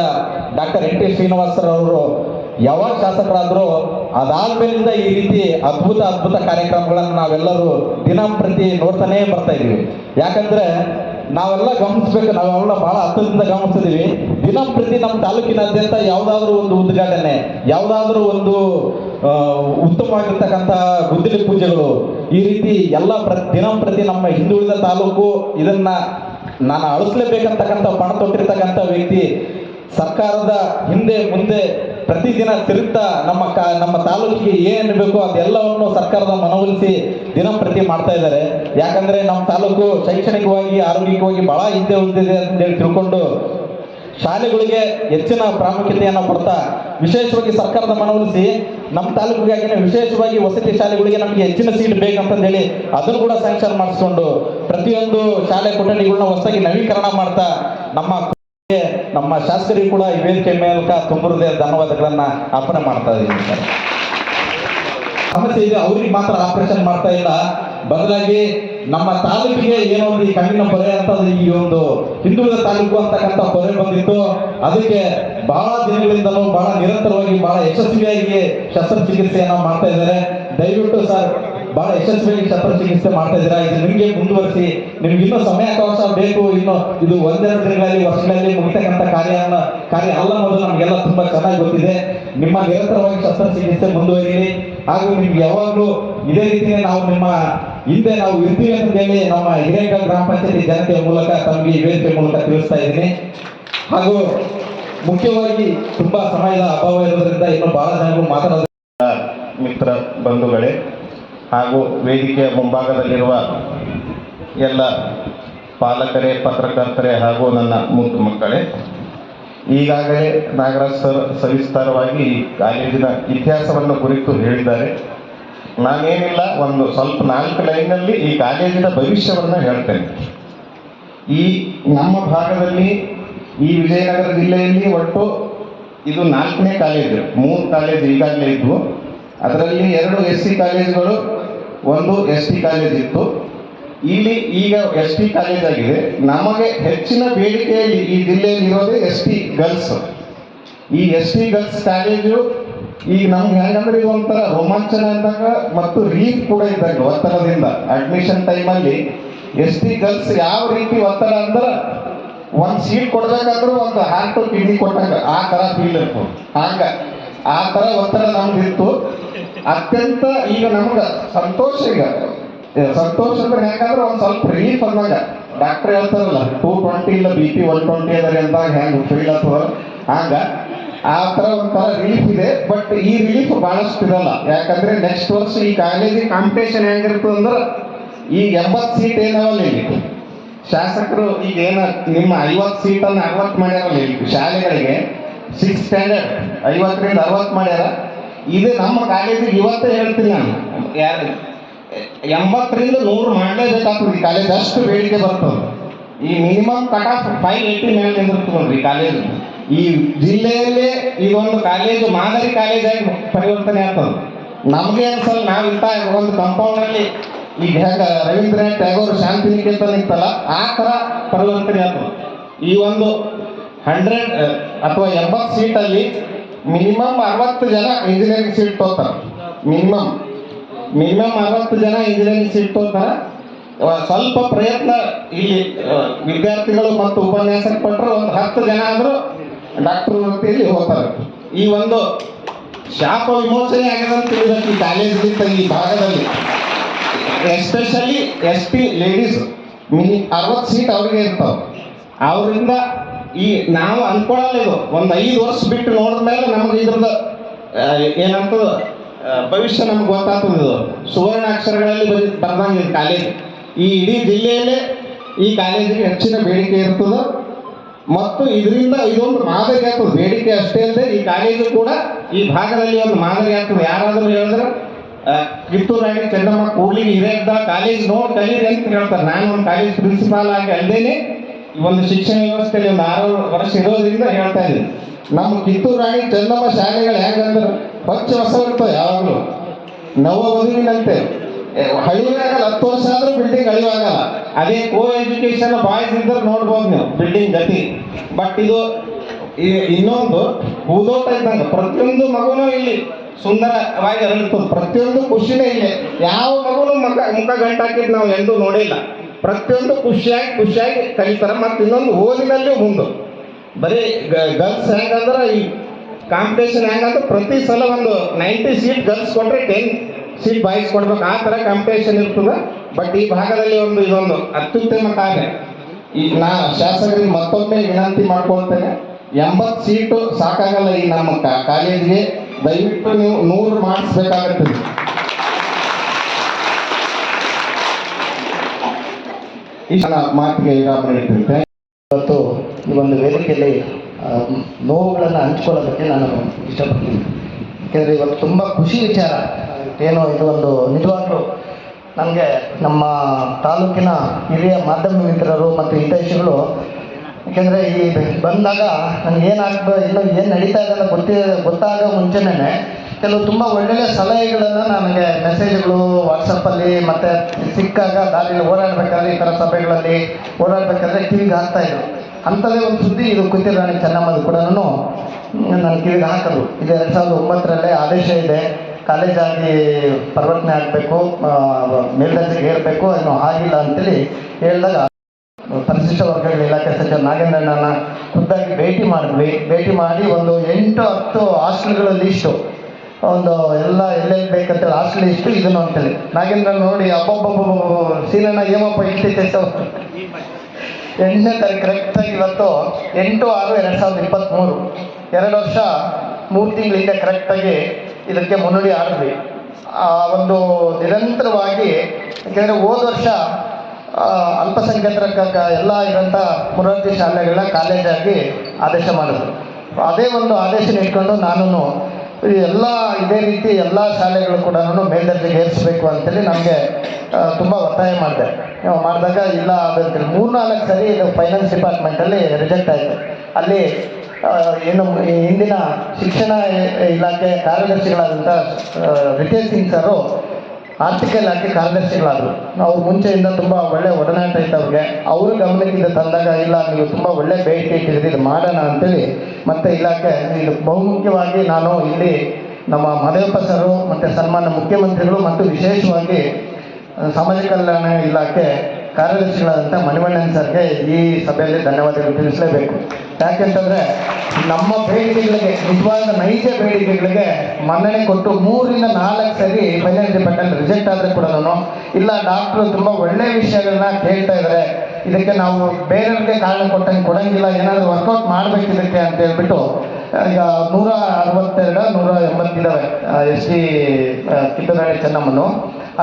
ಡಾಕ್ಟರ್ ಎನ್ ಟಿ ಶ್ರೀನಿವಾಸರವರು ಯಾವಾಗ ಶಾಸಕರಾದರೂ ಅದಾದ್ಮೇಲಿಂದ ಈ ರೀತಿ ಅದ್ಭುತ ಅದ್ಭುತ ಕಾರ್ಯಕ್ರಮಗಳನ್ನು ನಾವೆಲ್ಲರೂ ದಿನಂಪ್ರತಿ ನೋಡ್ತಾನೇ ಬರ್ತಾ ಇದೀವಿ ಯಾಕಂದ್ರೆ ನಾವೆಲ್ಲ ಗಮನಿಸ್ಬೇಕು ನಾವೆಲ್ಲ ಬಹಳ ಹತ್ತಿರದಿಂದ ಗಮನಿಸ್ತಿದೀವಿ ದಿನಂಪ್ರತಿ ನಮ್ಮ ತಾಲೂಕಿನಾದ್ಯಂತ ಯಾವುದಾದ್ರೂ ಒಂದು ಉದ್ಘಾಟನೆ, ಯಾವುದಾದ್ರೂ ಒಂದು ಉತ್ತಮವಾಗಿರ್ತಕ್ಕಂಥ ಗುದ್ದಲಿ ಪೂಜೆಗಳು, ಈ ರೀತಿ ಎಲ್ಲ ಪ್ರ ದಿನಂಪ್ರತಿ ನಮ್ಮ ಹಿಂದುಳಿದ ತಾಲೂಕು ಇದನ್ನ ನಾನು ಅಳಿಸ್ಲೇಬೇಕಂತಕ್ಕಂಥ, ಪಣ ತೊಟ್ಟಿರ್ತಕ್ಕಂಥ ವ್ಯಕ್ತಿ ಸರ್ಕಾರದ ಹಿಂದೆ ಮುಂದೆ ಪ್ರತಿದಿನ ತಿರುಗ್ತಾ ನಮ್ಮ ನಮ್ಮ ತಾಲೂಕಿಗೆ ಏನು ಬೇಕೋ ಅದೆಲ್ಲವನ್ನು ಸರ್ಕಾರದ ಮನವೊಲಿಸಿ ದಿನಂಪ್ರತಿ ಮಾಡ್ತಾ ಇದ್ದಾರೆ. ಯಾಕಂದ್ರೆ ನಮ್ಮ ತಾಲೂಕು ಶೈಕ್ಷಣಿಕವಾಗಿ ಆರೋಗ್ಯಿಕವಾಗಿ ಬಹಳ ಹಿಂದೆ ಉಳಿದಿದೆ ಅಂತ ಹೇಳಿ ತಿಳ್ಕೊಂಡು ಶಾಲೆಗಳಿಗೆ ಹೆಚ್ಚಿನ ಪ್ರಾಮುಖ್ಯತೆಯನ್ನು ಕೊಡ್ತಾ ವಿಶೇಷವಾಗಿ ಸರ್ಕಾರದ ಮನವೊಲಿಸಿ ನಮ್ಮ ತಾಲೂಕಿಗಾಗಿನೇ ವಿಶೇಷವಾಗಿ ವಸತಿ ಶಾಲೆಗಳಿಗೆ ನಮಗೆ ಹೆಚ್ಚಿನ ಸೀಟ್ ಬೇಕಂತಂದೇಳಿ ಅದನ್ನು ಕೂಡ ಸ್ಯಾಂಕ್ಷನ್ ಮಾಡಿಸ್ಕೊಂಡು ಪ್ರತಿಯೊಂದು ಶಾಲೆ ಕೊಠಡಿಗಳನ್ನ ಹೊಸದಾಗಿ ನವೀಕರಣ ಮಾಡ್ತಾ ನಮ್ಮ ನಮ್ಮ ಶಾಸ್ತ್ರಿ ಕೂಡ ಈ ವೇದಿಕೆ ಮೇಲಕ ತುಂಬರದೇ ಧನ್ಯವಾದಗಳನ್ನ ಅರ್ಪಣೆ ಮಾಡ್ತಾ ಇದ್ದೀನಿ ಸರ್. ಸಮಸ್ಯೆ ಇದೆ ಅವ್ರಿಗೆ ಮಾತ್ರ ಆಪರೇಷನ್ ಮಾಡ್ತಾ ಇಲ್ಲ. ಬದಲಾಗಿ ನಮ್ಮ ತಾಲೂಕಿಗೆ ಏನೋ ಒಂದು ಈ ಕಣ್ಣಿನ ಪೊರೆ ಅಂತ ಈ ಒಂದು ಹಿಂದುಳಿದ ತಾಲೂಕು ಅಂತಕ್ಕಂಥ ಪೊರೆ ಬಂದಿತ್ತು. ಅದಕ್ಕೆ ಬಹಳ ದಿನಗಳಿಂದಲೂ ಬಹಳ ನಿರಂತರವಾಗಿ ಬಹಳ ಯಶಸ್ವಿಯಾಗಿ ಶಸ್ತ್ರಚಿಕಿತ್ಸೆಯನ್ನು ಮಾಡ್ತಾ ಇದ್ದಾರೆ. ದಯವಿಟ್ಟು ಸರ್ ಬಹಳ ಯಶಸ್ವಿಯಾಗಿ ಶಸ್ತ್ರಚಿಕಿತ್ಸೆ ಮಾಡ್ತಾ ಇದ್ದೀರಾ? ಇದು ನಿಮಗೆ ಮುಂದುವರಿಸಿ, ನಿಮ್ಗೆ ಇನ್ನೂ ಸಮಯಾವಕಾಶ ಬೇಕು, ಇನ್ನು ಇದು ಒಂದೆರಡು ದಿನಗಳಲ್ಲಿ ವರ್ಷಗಳಲ್ಲಿ ಮುಗಿತಕ್ಕಂಥ ಕಾರ್ಯ ಕಾರ್ಯ ಅಲ್ಲ ಅನ್ನೋದು ನಮಗೆಲ್ಲ ತುಂಬಾ ಚೆನ್ನಾಗಿ ಗೊತ್ತಿದೆ. ನಿಮ್ಮ ನಿರಂತರವಾಗಿ ಶಸ್ತ್ರಚಿಕಿತ್ಸೆ ಮುಂದುವರಿಯಿರಿ ಹಾಗೂ ನಿಮ್ಗೆ ಯಾವಾಗಲೂ ಇದೇ ರೀತಿಯೇ ನಾವು ನಿಮ್ಮ ಹಿಂದೆ ನಾವು ಇರ್ತೀವಿ ಅಂತ ನಮ್ಮ ಹಿರೇಕ ಗ್ರಾಮ ಪಂಚಾಯತಿ ಜನತೆಯ ಮೂಲಕ ತಮಗೆ ವೇದಿಕೆ ಮೂಲಕ ತಿಳಿಸ್ತಾ ಇದ್ದೀನಿ. ಹಾಗೂ ಮುಖ್ಯವಾಗಿ ತುಂಬಾ ಸಮಯದ ಅಭಾವ ಇರೋದ್ರಿಂದ ಇನ್ನು ಬಹಳ ಜನರು ಮಾತನಾಡ ಮಿತ್ರ ಬಂಧುಗಳೇ ಹಾಗೂ ವೇದಿಕೆಯ ಮುಂಭಾಗದಲ್ಲಿರುವ ಎಲ್ಲ ಪಾಲಕರೇ, ಪತ್ರಕರ್ತರೇ ಹಾಗೂ ನನ್ನ ಮುದ್ದು ಮಕ್ಕಳೇ, ಈಗಾಗಲೇ ನಾಗರಾಜ್ ಸರ್ ಸವಿಸ್ತಾರವಾಗಿ ಈ ಕಾಲೇಜಿನ ಇತಿಹಾಸವನ್ನು ಕುರಿತು ಹೇಳಿದ್ದಾರೆ. ನಾನೇನಿಲ್ಲ, ಒಂದು ಸ್ವಲ್ಪ ನಾಲ್ಕು ಲೈನಲ್ಲಿ ಈ ಕಾಲೇಜಿನ ಭವಿಷ್ಯವನ್ನು ಹೇಳ್ತೇನೆ. ಈ ನಮ್ಮ ಭಾಗದಲ್ಲಿ, ಈ ವಿಜಯನಗರ ಜಿಲ್ಲೆಯಲ್ಲಿ ಒಟ್ಟು ಇದು ನಾಲ್ಕನೇ ಕಾಲೇಜು, ಮೂರು ಕಾಲೇಜು ಈಗಾಗಲೇ ಇದ್ವು. ಅದರಲ್ಲಿ ಎರಡು ಎಸ್ ಸಿ ಕಾಲೇಜುಗಳು ಒಂದು ಎಸ್ ಟಿ ಕಾಲೇಜ್ ಇತ್ತು. ಇಲ್ಲಿ ಈಗ ಎಸ್ ಟಿ ಕಾಲೇಜ್ ಆಗಿದೆ. ನಮಗೆ ಹೆಚ್ಚಿನ ಬೇಡಿಕೆಯಲ್ಲಿ ಈ ಜಿಲ್ಲೆಯಲ್ಲಿ ಇರೋದೇ ಎಸ್ ಟಿ ಗರ್ಲ್ಸ್. ಈ ಎಸ್ ಟಿ ಗರ್ಲ್ಸ್ ಕಾಲೇಜು ಈಗ ನಮ್ಗೆ ಹೆಂಗಂದ್ರೆ ಇದು ಒಂಥರ ರೋಮಾಂಚನ ಅಂದಾಗ ಮತ್ತು ರೀಚ್ ಕೂಡ ಇದ್ದಾಗ ಒತ್ತಡದಿಂದ ಅಡ್ಮಿಷನ್ ಟೈಮಲ್ಲಿ ಎಸ್ ಟಿ ಗರ್ಲ್ಸ್ ಯಾವ ರೀತಿ ಒತ್ತಡ ಅಂದ್ರೆ ಒಂದು ಸೀಟ್ ಕೊಡ್ಬೇಕಾದ್ರೂ ಒಂದು ಹಾರ್ಟ್ ಕಿಡ್ನಿ ಕೊಟ್ಟಂಗ ಆ ಥರ ಫೀಲ್ ಇರ್ತದೆ. ಹಂಗ ಆ ಥರ ಒತ್ತಡ ಇತ್ತು. ಅತ್ಯಂತ ಈಗ ನಮ್ಗೆ ಸಂತೋಷ ಈಗ. ಸಂತೋಷ ಅಂದ್ರೆ ಹೆಂಗಂದ್ರೆ ಒಂದು ಸ್ವಲ್ಪ ರಿಲೀಫ್ ಅಂದಾಗ ಡಾಕ್ಟರ್ ಹೇಳ್ತಾರಲ್ಲ ಟೂ ಟ್ವೆಂಟಿ ಇಲ್ಲ ಬಿ ಪಿ ಒನ್ ಟ್ವೆಂಟಿ ಅದರಿ ಅಂದಾಗ ಹೆಂಗೆ ಫೀಲ್ ಆಗ್ತದ ಹಂಗ. ಆ ಥರ ಒಂಥರ ರಿಲೀಫ್ ಇದೆ. ಬಟ್ ಈ ರಿಲೀಫ್ ಭಾಳಷ್ಟು ಇರಲ್ಲ ಯಾಕಂದ್ರೆ ನೆಕ್ಸ್ಟ್ ವರ್ಷ ಈ ಕಾಲೇಜಿಗೆ ಕಾಂಪಿಟೇಷನ್ ಹೆಂಗಿರ್ತದೆ ಅಂದ್ರೆ ಈಗ ಎಂಬತ್ತು ಸೀಟ್ ಏನಾವಲ್ಲ ಇಲ್ಲಿ. ಶಾಸಕರು ಈಗ ಏನ ನಿಮ್ಮ ಐವತ್ತು ಸೀಟನ್ನು ಅರವತ್ತು ಮಾಡ್ಯಾರಲ್ಲ ಇಲ್ಲಿ ಶಾಲೆಗಳಿಗೆ. ಸಿಕ್ಸ್ ಸ್ಟ್ಯಾಂಡರ್ಡ್ ಐವತ್ತರಿಂದ ಅರವತ್ತು ಮಾಡ್ಯಾರ. ಇದು ನಮ್ಮ ಕಾಲೇಜಿಗೆ ಇವತ್ತೇ ಹೇಳ್ತೀನಿ ನಾನು. ಯಾರು ಎಂಬತ್ತರಿಂದ ನೂರು ಮಾಡಲೇಬೇಕಾಗ್ತದೆ ಈ ಕಾಲೇಜ್. ಅಷ್ಟು ಬೇಡಿಕೆ ಬರ್ತದೆ. ಈ minimum cut off five eighty ಮೇಲೆ ನಿಂದಿರ್ತದೆ ನೋಡ್ರಿ ಈ ಜಿಲ್ಲೆಯಲ್ಲೇ ಈ ಒಂದು ಇದೊಂದು ಕಾಲೇಜು ಮಾದರಿ ಕಾಲೇಜಾಗಿ ಪರಿವರ್ತನೆ ಆಗ್ತದೆ. ನಮಗೆ ಅನ್ಸಲ್ ನಾವು ಇಂಥ ಒಂದು ಕಾಂಪೌಂಡಲ್ಲಿ ಈಗ ಹೇಗ ರವೀಂದ್ರನಾಥ್ ಟ್ಯಾಗೋರ್ ಶಾಂತಿ ನಿಕೇತನ ಇತ್ತಲ್ಲ, ಆ ಥರ ಪರಿವರ್ತನೆ ಆಗ್ತದೆ. ಈ ಒಂದು ಹಂಡ್ರೆಡ್ ಅಥವಾ ಎಂಬತ್ತು ಸೀಟಲ್ಲಿ ಮಿನಿಮಮ್ ಅರವತ್ತು ಜನ ಇಂಜಿನಿಯರಿಂಗ್ ಸೀಟ್ ತೋತಾರ. ಮಿನಿಮಮ್ ಮಿನಿಮಮ್ ಅರವತ್ತು ಜನ ಇಂಜಿನಿಯರಿಂಗ್ ಸೀಟ್ ತೋತಾರ. ಸ್ವಲ್ಪ ಪ್ರಯತ್ನ ಇಲ್ಲಿ ವಿದ್ಯಾರ್ಥಿಗಳು ಮತ್ತು ಉಪನ್ಯಾಸಕ್ಕೆ ಕೊಟ್ಟರೆ ಒಂದು ಹತ್ತು ಜನ ಆದರೂ ಡಾಕ್ಟರ್ ವೃತ್ತಿಯಲ್ಲಿ ಹೋಗ್ತಾರೆ. ಈ ಒಂದು ಶಾಪ ವಿಮೋಚನೆ ಆಗಿದೆ ಅಂತ ಈ ಕಾಲೇಜಿಗಿಂತ ಈ ಭಾಗದಲ್ಲಿ. Especially S P ladies mini ಅರವತ್ತು ಸೀಟ್ ಅವ್ರಿಗೆ ಇರ್ತಾವೆ. ಅವರಿಂದ ಈ ನಾವು ಅನ್ಕೊಳ್ಳಲ್ಲ ಇದು. ಒಂದು ಐದು ವರ್ಷ ಬಿಟ್ಟು ನೋಡಿದ ಮೇಲೆ ನಮ್ಗೆ ಇದ್ರದ್ದು ಏನಂತದ ಭವಿಷ್ಯ ನಮ್ಗೆ ಗೊತ್ತಾಗ್ತದೆ ಇದು. ಸುವರ್ಣ ಅಕ್ಷರಗಳಲ್ಲಿ ಬರೀ ಬರ್ದಂಗೆ ಇದು ಕಾಲೇಜ್. ಈ ಇಡೀ ಜಿಲ್ಲೆಯಲ್ಲೇ ಈ ಕಾಲೇಜಿಗೆ ಹೆಚ್ಚಿನ ಬೇಡಿಕೆ ಇರ್ತದೆ. ಮತ್ತು ಇದರಿಂದ ಇದೊಂದು ಮಾದರಿ ಆಗ್ತದೆ. ಬೇಡಿಕೆ ಅಷ್ಟೇ ಅಲ್ಲದೆ ಈ ಕಾಲೇಜು ಕೂಡ ಈ ಭಾಗದಲ್ಲಿ ಒಂದು ಮಾದರಿ ಆಗ್ತದೆ. ಯಾರಾದರೂ ಹೇಳಿದ್ರೆ ಕಿತ್ತೂರಾಗಿ ಚೆನ್ನಮ್ಮ ಕೂಡ್ಲಿಗೆ ಹಿರಿಯದ್ದ ಕಾಲೇಜ್ ನೋಡಿ ಕಲೀರಿ ಅಂತ ಹೇಳ್ತಾರೆ ನಾನು ಒಂದು ಕಾಲೇಜ್ ಪ್ರಿನ್ಸಿಪಾಲ್ ಆಗಿ ಅಲ್ಲದೇನೆ ಒಂದು ಶಿಕ್ಷಣ ವ್ಯವಸ್ಥೆಯಲ್ಲಿ ಒಂದು ಆರು ವರ್ಷ ಇರೋದ್ರಿಂದ ಹೇಳ್ತಾ ಇದ್ದೀನಿ. ನಮ್ಮ ಕಿತ್ತೂರು ರಾಣಿ ಚೆನ್ನಮ್ಮ ಶಾಲೆಗಳು ಹೇಗಂದ್ರೆ ಹೊಚ್ಚ ಹೊಸ ಇರ್ತವೆ ಯಾವಾಗಲೂ. ನವ ವಧುವಿನಂತೆ ಹಳಿವಾಗಲ್ಲ ಹತ್ತು ವರ್ಷ ಆದ್ರೂ ಬಿಲ್ಡಿಂಗ್ ಹಳಿವಾಗಲ್ಲ ಅದೇ ಕೋ ಎಜುಕೇಶನ್ ಬಾಯ್ಸ್ ಇದ್ರೆ ನೋಡ್ಬೋದು ನೀವು ಬಿಲ್ಡಿಂಗ್ ಗತಿ. ಬಟ್ ಇದು ಇನ್ನೊಂದು ಹೂದೋಟ ಇದ್ದಂಗೆ. ಪ್ರತಿಯೊಂದು ಮಗುನೂ ಇಲ್ಲಿ ಸುಂದರವಾಗಿ ಅರಳುತ್ತದೆ ಪ್ರತಿಯೊಂದು ಖುಷಿನೇ ಇಲ್ಲಿ. ಯಾವ ಮಗುನು ಮುಖ ಮುಖ ಗಂಟಾಕಿದ್ ನಾವು ಎಂದೂ ನೋಡಿಲ್ಲ. ಪ್ರತಿಯೊಂದು ಖುಷಿಯಾಗಿ ಖುಷಿಯಾಗಿ ಕಲಿತಾರೆ, ಮತ್ತು ಇನ್ನೊಂದು ಓದಿನಲ್ಲಿ ಮುಂದೆ. ಬರೀ ಗರ್ಲ್ಸ್ ಹೆಂಗಂದ್ರೆ ಈ ಕಾಂಪಿಟೇಷನ್ ಹೆಂಗಂದ್ರೆ ಪ್ರತಿ ಸಲ ಒಂದು ನೈಂಟಿ ಸೀಟ್ ಗರ್ಲ್ಸ್ ಕೊಟ್ಟರೆ ಟೆನ್ ಸೀಟ್ ಬಾಯ್ಸ್ ಕೊಡ್ಬೇಕು. ಆ ಥರ ಕಾಂಪಿಟೇಷನ್ ಇರ್ತದೆ. ಬಟ್ ಈ ಭಾಗದಲ್ಲಿ ಒಂದು ಇದೊಂದು ಅತ್ಯುತ್ತಮ ಕಾರ್ಯ. ಈ ನಾ ಶಾಸಕರಿಗೆ ಮತ್ತೊಮ್ಮೆ ವಿನಂತಿ ಮಾಡ್ಕೊಳ್ತೇನೆ. ಎಂಬತ್ತು ಸೀಟು ಸಾಕಾಗಲ್ಲ ಈ ನಮ್ಮ ಕಾಲೇಜಿಗೆ. ದಯವಿಟ್ಟು ನೀವು ನೂರು ಮಾಡಿಸ್ಬೇಕಾಗತ್ತದೆ ಇಷ್ಟು ಮಾತಿಗೆ ವಿರಾಮ ಇಟ್ಟಂತೆ ಇವತ್ತು ಈ ಒಂದು ವೇದಿಕೆಯಲ್ಲಿ ನೋವುಗಳನ್ನು ಹಂಚ್ಕೊಳ್ಳೋದಕ್ಕೆ ನಾನು ಇಷ್ಟಪಡ್ತೀನಿ. ಯಾಕೆಂದರೆ ಇವತ್ತು ತುಂಬ ಖುಷಿ ವಿಚಾರ. ಏನೋ ಇದು ಒಂದು ನಿಜವಾಗ್ಲೂ ನಮಗೆ ನಮ್ಮ ತಾಲೂಕಿನ ಹಿರಿಯ ಮಾಧ್ಯಮ ಮಿತ್ರರು ಮತ್ತು ಹಿತೈಷಿಗಳು ಯಾಕೆಂದರೆ ಈ ಬಂದಾಗ ನನಗೆ ಏನಾಗ್ತದೆ ಇಲ್ಲ ಏನು ನಡೀತಾ ಇದೆ ಅಂತ ಗೊತ್ತಿ, ಗೊತ್ತಾಗೋ ಮುಂಚೆನೇ ಕೆಲವು ತುಂಬ ಒಳ್ಳೊಳ್ಳೆ ಸಲಹೆಗಳನ್ನು ನನಗೆ ಮೆಸೇಜ್ಗಳು ವಾಟ್ಸಪ್ಪಲ್ಲಿ ಮತ್ತು ಸಿಕ್ಕಾಗ ದಾರಿಯಲ್ಲಿ ಓಡಾಡಬೇಕಾದ್ರೆ ಈ ಥರ ಸಭೆಗಳಲ್ಲಿ ಓಡಾಡಬೇಕಾದ್ರೆ ಕಿವಿಗೆ ಹಾಕ್ತಾ ಇದ್ರು. ಅಂಥದ್ದೇ ಒಂದು ಸುದ್ದಿ ಇದು ಕುಂತಿರ ನನಗೆ ಚೆನ್ನಮ್ಮದು ಕೂಡ ನನ್ನ ಕಿವಿಗೆ ಹಾಕೋದು. ಇದು ಎರಡು ಸಾವಿರದ ಒಂಬತ್ತರಲ್ಲೇ ಆದೇಶ ಇದೆ. ಕಾಲೇಜಾಗಿ ಪರಿವರ್ತನೆ ಆಗಬೇಕು ಮೇಲ್ದರ್ಜೆಗೆ ಏರಬೇಕು ಏನು ಆಗಿಲ್ಲ ಅಂತೇಳಿ ಹೇಳಿದಾಗ ಪರಿಶಿಷ್ಟ ವರ್ಗಗಳ ಇಲಾಖೆ ಸಚಿವ ನಾಗೇಂದ್ರಣ್ಣನ ಖುದ್ದಾಗಿ ಭೇಟಿ ಮಾಡಿದ್ವಿ. ಭೇಟಿ ಮಾಡಿ ಒಂದು ಎಂಟು ಹತ್ತು ಹಾಸ್ಟೆಲ್ಗಳ ಲೀಸ್ಟು ಒಂದು ಎಲ್ಲ ಎಲ್ಲೆಲ್ಲಿ ಬೇಕಂತೇಳಿ ಹಾಸ್ಟೆಲ್ ಇಷ್ಟು ಇದನ್ನು ಅಂತೇಳಿ. ನಾಗೇಂದ್ರ ನೋಡಿ ಅಬ್ಬಬ್ಬಬ್ಬ ಸೀನಣ್ಣ ಏಮಪ್ಪ ಇಟ್ಟಿದ್ದೆ ಎಂಟನೇ ತಾರೀಕು ಕರೆಕ್ಟಾಗಿ ಇವತ್ತು ಎಂಟು ಆರು ಎರಡು ಸಾವಿರದ ಇಪ್ಪತ್ತ್ಮೂರು ಎರಡು ವರ್ಷ ಮೂರು ತಿಂಗಳಿಂದ ಕರೆಕ್ಟಾಗಿ ಇದಕ್ಕೆ ಮುನ್ನುಡಿ ಆಡಿದ್ವಿ ಆ ಒಂದು ನಿರಂತರವಾಗಿ ಯಾಕೆಂದರೆ ಹೋದ ವರ್ಷ ಅಲ್ಪಸಂಖ್ಯಾತರ ಎಲ್ಲ ಇರೋಂಥ ಮುರಾರ್ಜಿ ಶಾಲೆಗಳನ್ನ ಕಾಲೇಜಾಗಿ ಆದೇಶ ಮಾಡಿದ್ರು. ಅದೇ ಒಂದು ಆದೇಶ ಇಟ್ಕೊಂಡು ನಾನು ಎಲ್ಲ ಇದೇ ರೀತಿ ಎಲ್ಲ ಶಾಲೆಗಳು ಕೂಡ ಮೇಲ್ದರ್ಜೆಗೆ ಏರಿಸಬೇಕು ಅಂತೇಳಿ ನಮಗೆ ತುಂಬ ಒತ್ತಾಯ ಮಾಡಿದೆ. ಮಾಡಿದಾಗ ಇಲ್ಲ ಅದಂತೇಳಿ ಮೂರ್ನಾಲ್ಕು ಸರಿ ಇದು ಫೈನಾನ್ಸ್ ಡಿಪಾರ್ಟ್ಮೆಂಟಲ್ಲಿ ರಿಜೆಕ್ಟ್ ಆಯಿತು. ಅಲ್ಲಿ ಏನು ಹಿಂದಿನ ಶಿಕ್ಷಣ ಇಲಾಖೆ ಕಾರ್ಯದರ್ಶಿಗಳಾದಂಥ ರಿತೇಶ್ ಸಿಂಗ್ ಸರು ಆರ್ಥಿಕ ಇಲಾಖೆ ಕಾರ್ಯದರ್ಶಿಗಳಾದರು. ಅವ್ರು ಮುಂಚೆಯಿಂದ ತುಂಬ ಒಳ್ಳೆ ಒಡನಾಟ ಇತ್ತು ಅವ್ರಿಗೆ ಅವರು ಗಮನಕ್ಕೆ ಇದು ತಂದಾಗ, ಇಲ್ಲ, ನೀವು ತುಂಬ ಒಳ್ಳೆ ಬೇಡಿಕೆ ಇಟ್ಟಿದ್ರಿ ಇದು ಮಾಡೋಣ ಅಂತೇಳಿ ಮತ್ತೆ ಇಲಾಖೆ, ಇದು ಬಹುಮುಖ್ಯವಾಗಿ ನಾನು ಇಲ್ಲಿ ನಮ್ಮ ಮಹದೇವಪ್ಪ ಸರು ಮತ್ತು ಸನ್ಮಾನ್ಯ ಮುಖ್ಯಮಂತ್ರಿಗಳು ಮತ್ತು ವಿಶೇಷವಾಗಿ ಸಮಾಜ ಕಲ್ಯಾಣ ಇಲಾಖೆ ಕಾರ್ಯದರ್ಶಿಗಳಾದಂಥ ಮಣಿವಣ್ಣನ್ ಸರ್ಗೆ ಈ ಸಭೆಯಲ್ಲಿ ಧನ್ಯವಾದಗಳು ತಿಳಿಸಲೇಬೇಕು. ಯಾಕೆಂತಂದರೆ ನಮ್ಮ ಬೇಡಿಕೆಗಳಿಗೆ, ನಿಜವಾದ ನೈಜ ಬೇಡಿಕೆಗಳಿಗೆ ಮನ್ನಣೆ ಕೊಟ್ಟು ಮೂರಿಂದ ನಾಲ್ಕು ಸರಿ ಫೈನಾನ್ಸ್ ಡಿಪಾರ್ಟ್ಮೆಂಟ್ ರಿಜೆಕ್ಟ್ ಆದರೆ ಕೂಡ ನಾನು. ಇಲ್ಲ, ಡಾಕ್ಟ್ರು ತುಂಬ ಒಳ್ಳೆ ವಿಷಯಗಳನ್ನ ಕೇಳ್ತಾ ಇದ್ದಾರೆ ಇದಕ್ಕೆ ನಾವು ಬೇರೆಯವ್ರಿಗೆ ಕಾರಣ ಕೊಟ್ಟಂಗೆ ಕೊಡಂಗಿಲ್ಲ, ಏನಾದರೂ ವರ್ಕೌಟ್ ಮಾಡಬೇಕು ಇದಕ್ಕೆ ಅಂತ ಹೇಳ್ಬಿಟ್ಟು ಈಗ ನೂರ ಅರವತ್ತೆರಡು, ನೂರ ಎಂಬತ್ತಿದ್ದಾವೆ ಎಸ್ ಟಿ ಕಿತ್ತೂರಾಣಿ ಚೆನ್ನಮ್ಮನು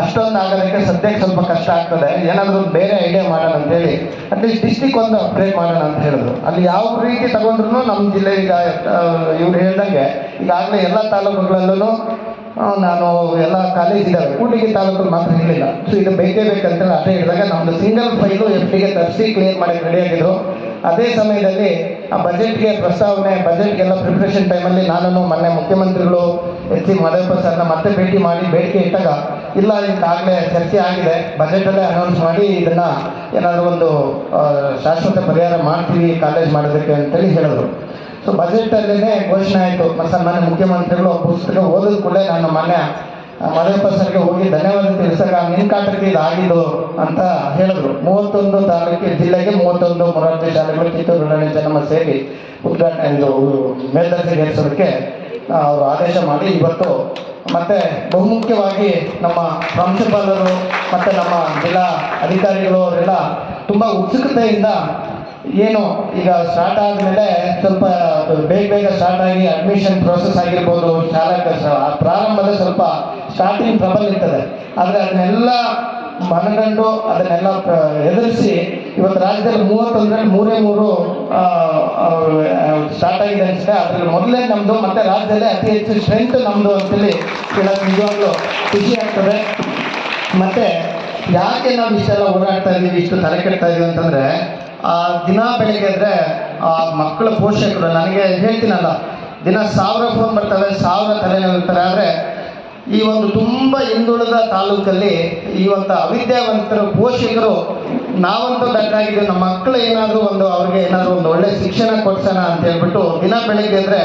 ಅಷ್ಟೊಂದು ಆಗೋದಕ್ಕೆ ಸದ್ಯಕ್ಕೆ ಸ್ವಲ್ಪ ಕಷ್ಟ ಆಗ್ತದೆ. ಏನಾದರೂ ಬೇರೆ ಐಡಿಯಾ ಮಾಡೋಣ ಅಂತೇಳಿ ಅಟ್ಲೀಸ್ಟ್ ಡಿಸ್ಟಿಕ್ ಒಂದು ಅಪ್ಡೇಟ್ ಮಾಡೋಣ ಅಂತ ಹೇಳಿದ್ರು ಅಲ್ಲಿ ಯಾವ ರೀತಿ ತಗೊಂಡ್ರು ನಮ್ಮ ಜಿಲ್ಲೆ ಈಗ ಇವ್ರು ಹೇಳ್ದಂಗೆ, ಈಗಾಗಲೇ ಎಲ್ಲ ತಾಲೂಕುಗಳಲ್ಲೂ ನಾನು ಎಲ್ಲ ಕಾಲೇಜ್ ಇದ್ದಾವೆ. ಕೂಡಿಗೆ ತಾಲೂಕು ಮಾತ್ರ ಇರಲಿಲ್ಲ. ಸೊ ಇದು ಬೇಕೇ ಬೇಕಂತ ಅದೇ ಹೇಳಿದಾಗ ನಮ್ಮದು ಸಿಂಗಲ್ ಫೈಲು ಎಫ್ ಟಿಗೆ ತರಿಸಿ ಕ್ಲಿಯರ್ ಮಾಡಕ್ಕೆ ರೆಡಿ ಆಗಿದ್ರು ಅದೇ ಸಮಯದಲ್ಲಿ ಆ ಬಜೆಟ್ಗೆ ಪ್ರಸ್ತಾವನೆ ಬಜೆಟ್ಗೆಲ್ಲ ಪ್ರಿಪ್ರೇಷನ್ ಟೈಮಲ್ಲಿ ನಾನು ಮೊನ್ನೆ ಮುಖ್ಯಮಂತ್ರಿಗಳು ಎಚ್ ಸಿ ಮಹದೇವಪ್ಪ ಸರ್ನ ಮತ್ತೆ ಭೇಟಿ ಮಾಡಿ, ಬೇಡಿಕೆ ಇಟ್ಟಾಗ ಇಲ್ಲ ಈಗಾಗಲೇ ಚರ್ಚೆ ಆಗಿದೆ. ಬಜೆಟಲ್ಲೇ ಅನೌನ್ಸ್ ಮಾಡಿ ಇದನ್ನು ಏನಾದರೂ ಒಂದು ಶಾಶ್ವತ ಪರಿಹಾರ ಮಾಡ್ತೀವಿ ಕಾಲೇಜ್ ಮಾಡೋದಕ್ಕೆ ಅಂತೇಳಿ ಹೇಳಿದ್ರು. ಸೊ ಬಜೆಟಲ್ಲೇ ಘೋಷಣೆ ಆಯಿತು. ಮನೆ ಮುಖ್ಯಮಂತ್ರಿಗಳು ಪುಸ್ತಕ ಓದಿದ ಕೂಡಲೇ ನಾನು ಮನೆ ಮದುವೆ ಸರ್ಗೆ ಹೋಗಿ ಧನ್ಯವಾದ ತಿಳಿಸಕ ನಿನ್ ಕಾಟಕ್ಕೆ ಇದಾಗಿದ್ದು ಅಂತ ಹೇಳಿದ್ರು. ಮೂವತ್ತೊಂದು ತಾಲೂಕು ಜಿಲ್ಲೆಗೆ ಮೂವತ್ತೊಂದು ಮೊರಾರ್ಜಿ ಶಾಲೆಗಳು ಚಿತ್ರದುರ್ಗ ಜನ್ಮ ಸೇರಿ ಉದ್ಘಾಟನೆ, ಇದು ಮೇಲ್ದರ್ಜೆಗೆ ಏರಿಸೋದಕ್ಕೆ ಅವರು ಆದೇಶ ಮಾಡಿ ಇವತ್ತು ಮತ್ತೆ ಬಹುಮುಖ್ಯವಾಗಿ ನಮ್ಮ ಪ್ರಾಂಶುಪಾಲರು ಮತ್ತು ನಮ್ಮ ಜಿಲ್ಲಾ ಅಧಿಕಾರಿಗಳು ಅವರೆಲ್ಲ ತುಂಬ ಉತ್ಸುಕತೆಯಿಂದ ಏನು ಈಗ ಸ್ಟಾರ್ಟ್ ಆದಮೇಲೆ ಸ್ವಲ್ಪ ಬೇಗ ಬೇಗ ಸ್ಟಾರ್ಟ್ ಆಗಿ ಅಡ್ಮಿಷನ್ ಪ್ರೋಸೆಸ್ ಆಗಿರ್ಬೋದು, ಶಾಲಾ ಪ್ರಾರಂಭದ ಸ್ವಲ್ಪ ಸ್ಟಾರ್ಟಿಂಗ್ ಟ್ರಬಲ್ ಇರ್ತದೆ. ಆದರೆ ಅದನ್ನೆಲ್ಲ ಮನಗಂಡು ಅದನ್ನೆಲ್ಲ ಎದುರಿಸಿ ಇವತ್ತು ರಾಜ್ಯದಲ್ಲಿ ಮೂವತ್ತೊಂದರಲ್ಲಿ ಮೂರೇ ಮೂರು ಸ್ಟಾರ್ಟ್ ಆಗಿದೆ ಅನಿಸುತ್ತೆ. ಅದರಲ್ಲಿ ಮೊದಲೇ ನಮ್ಮದು ಮತ್ತು ರಾಜ್ಯದಲ್ಲೇ ಅತಿ ಹೆಚ್ಚು ಸ್ಟ್ರೆಂತ್ ನಮ್ಮದು ಅಂತೇಳಿ ಹೇಳೋದು ನಿಜವಾಗ್ಲೂ ಖುಷಿ ಆಗ್ತದೆ. ಮತ್ತೆ ಯಾಕೆ ನಾವು ಇಷ್ಟೆಲ್ಲ ಓಡಾಡ್ತಾ ಇದ್ದೀವಿ, ಇಷ್ಟು ತಲೆ ಕೆಡ್ತಾ ಇದೀವಿ ಅಂತಂದ್ರೆ, ಆ ದಿನ ಬೆಳಿಗ್ಗೆ ಅಂದ್ರೆ ಆ ಮಕ್ಕಳ ಪೋಷಕರು, ನನಗೆ ಹೇಳ್ತೀನಲ್ಲ, ದಿನ ಸಾವಿರ ಫೋನ್ ಬರ್ತವೆ, ಸಾವಿರ ತಲೆ ಇರ್ತಾರೆ ಆದರೆ ಈ ಒಂದು ತುಂಬ ಹಿಂದುಳಿದ ತಾಲೂಕಲ್ಲಿ ಈ ಒಂದು ಅವಿದ್ಯಾವಂತರು, ಪೋಷಕರು ನಾವಂತೂ ದಡ್ಡಾಗಿದ್ದೀವಿ ನಮ್ಮ ಮಕ್ಕಳು ಏನಾದರೂ ಒಂದು ಅವ್ರಿಗೆ ಏನಾದರೂ ಒಂದು ಒಳ್ಳೆ ಶಿಕ್ಷಣ ಕೊಡ್ಸೋಣ ಅಂತ ಹೇಳ್ಬಿಟ್ಟು ದಿನ ಬೆಳಿಗ್ಗೆ ಅಂದರೆ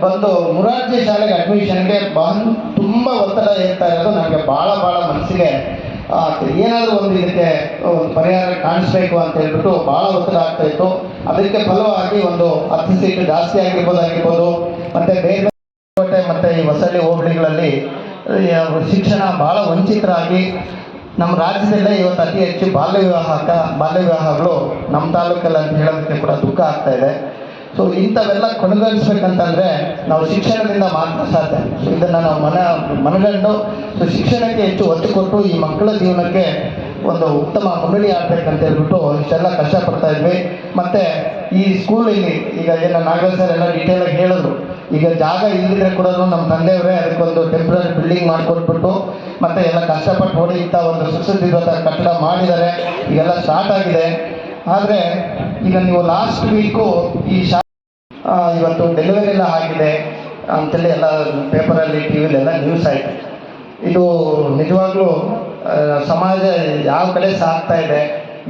ಬಂದು ಮುರಾರ್ಜಿ ಶಾಲೆಗೆ ಅಡ್ಮಿಷನ್ಗೆ ಬಂದು ತುಂಬ ಒತ್ತಡ ಇರ್ತಾ ಇರೋದು ನನಗೆ ಭಾಳ ಭಾಳ ಮನಸ್ಸಿಗೆ ಏನಾದರೂ ಒಂದು ಇದಕ್ಕೆ ಪರಿಹಾರ ಕಾಣಿಸ್ಬೇಕು ಅಂತ ಹೇಳ್ಬಿಟ್ಟು ಭಾಳ ಒತ್ತಡ ಆಗ್ತಾ ಇತ್ತು. ಅದಕ್ಕೆ ಫಲವಾಗಿ ಒಂದು ಹತ್ತು ಸೀಟು ಜಾಸ್ತಿ ಆಗಿರ್ಬೋದು. ಮತ್ತು ಬೇರೆ ಮತ್ತು ಈ ಹೊಸಳ್ಳಿ ಹೋಬಳಿಗಳಲ್ಲಿ ಶಿಕ್ಷಣ ಭಾಳ ವಂಚಿತರಾಗಿ ನಮ್ಮ ರಾಜ್ಯದಲ್ಲೇ ಇವತ್ತು ಅತಿ ಹೆಚ್ಚು ಬಾಲ್ಯ ವಿವಾಹಕ ಬಾಲ್ಯ ವಿವಾಹಗಳು ನಮ್ಮ ತಾಲೂಕಲ್ಲಿ ಅಂತ ಹೇಳೋದಕ್ಕೆ ಕೂಡ ದುಃಖ ಆಗ್ತಾ ಇದೆ. ಸೊ ಇಂಥವೆಲ್ಲ ಕೊನೆಗಾಣಿಸ್ಬೇಕಂತಂದರೆ ನಾವು ಶಿಕ್ಷಣದಿಂದ ಮಾತ್ರ ಸಾಧ್ಯ. ಸೊ ಇದನ್ನು ನಾವು ಮನ, ಮನಗಂಡು ಸೊ ಶಿಕ್ಷಣಕ್ಕೆ ಹೆಚ್ಚು ಒತ್ತು ಕೊಟ್ಟು ಈ ಮಕ್ಕಳ ಜೀವನಕ್ಕೆ ಒಂದು ಉತ್ತಮ ಮುನ್ನಡಿ ಆಗ್ಬೇಕಂತ ಹೇಳ್ಬಿಟ್ಟು ಇಷ್ಟೆಲ್ಲ ಕಷ್ಟಪಡ್ತಾ ಇದ್ವಿ. ಮತ್ತು ಈ ಸ್ಕೂಲ್ ಇಲ್ಲಿ ಈಗ ಏನು ನಾಗರಾಜ್ ಸರ್ ಎಲ್ಲ ಡೀಟೇಲಾಗಿ ಹೇಳಿದ್ರು. ಈಗ ಜಾಗ ಇಲ್ಲದೆ ಕೂಡ ನಮ್ಮ ತಂದೆಯವರೇ ಅದಕ್ಕೊಂದು ಟೆಂಪ್ರರಿ ಬಿಲ್ಡಿಂಗ್ ಮಾಡಿಕೊಟ್ಬಿಟ್ಟು ಮತ್ತೆ ಎಲ್ಲ ಕಷ್ಟಪಟ್ಟು ಹೋಗಿ ಇಂಥ ಒಂದು ಸುಸಜ್ಜಿತ ಕಟ್ಟಡ ಮಾಡಿದ್ದಾರೆ. ಈಗೆಲ್ಲ ಸ್ಟಾರ್ಟ್ ಆಗಿದೆ. ಆದರೆ ಈಗ ನೀವು ಲಾಸ್ಟ್ ವೀಕು ಈ ಶಾ ಇವತ್ತು ಡೆಲಿವರಿ ಎಲ್ಲ ಆಗಿದೆ ಅಂತೇಳಿ ಎಲ್ಲ ಪೇಪರಲ್ಲಿ ಟಿ ಎಲ್ಲ ನ್ಯೂಸ್ ಆಯಿತು. ಇದು ನಿಜವಾಗ್ಲೂ ಸಮಾಜ ಯಾವ ಕಡೆ ಸಾಗ್ತಾ ಇದೆ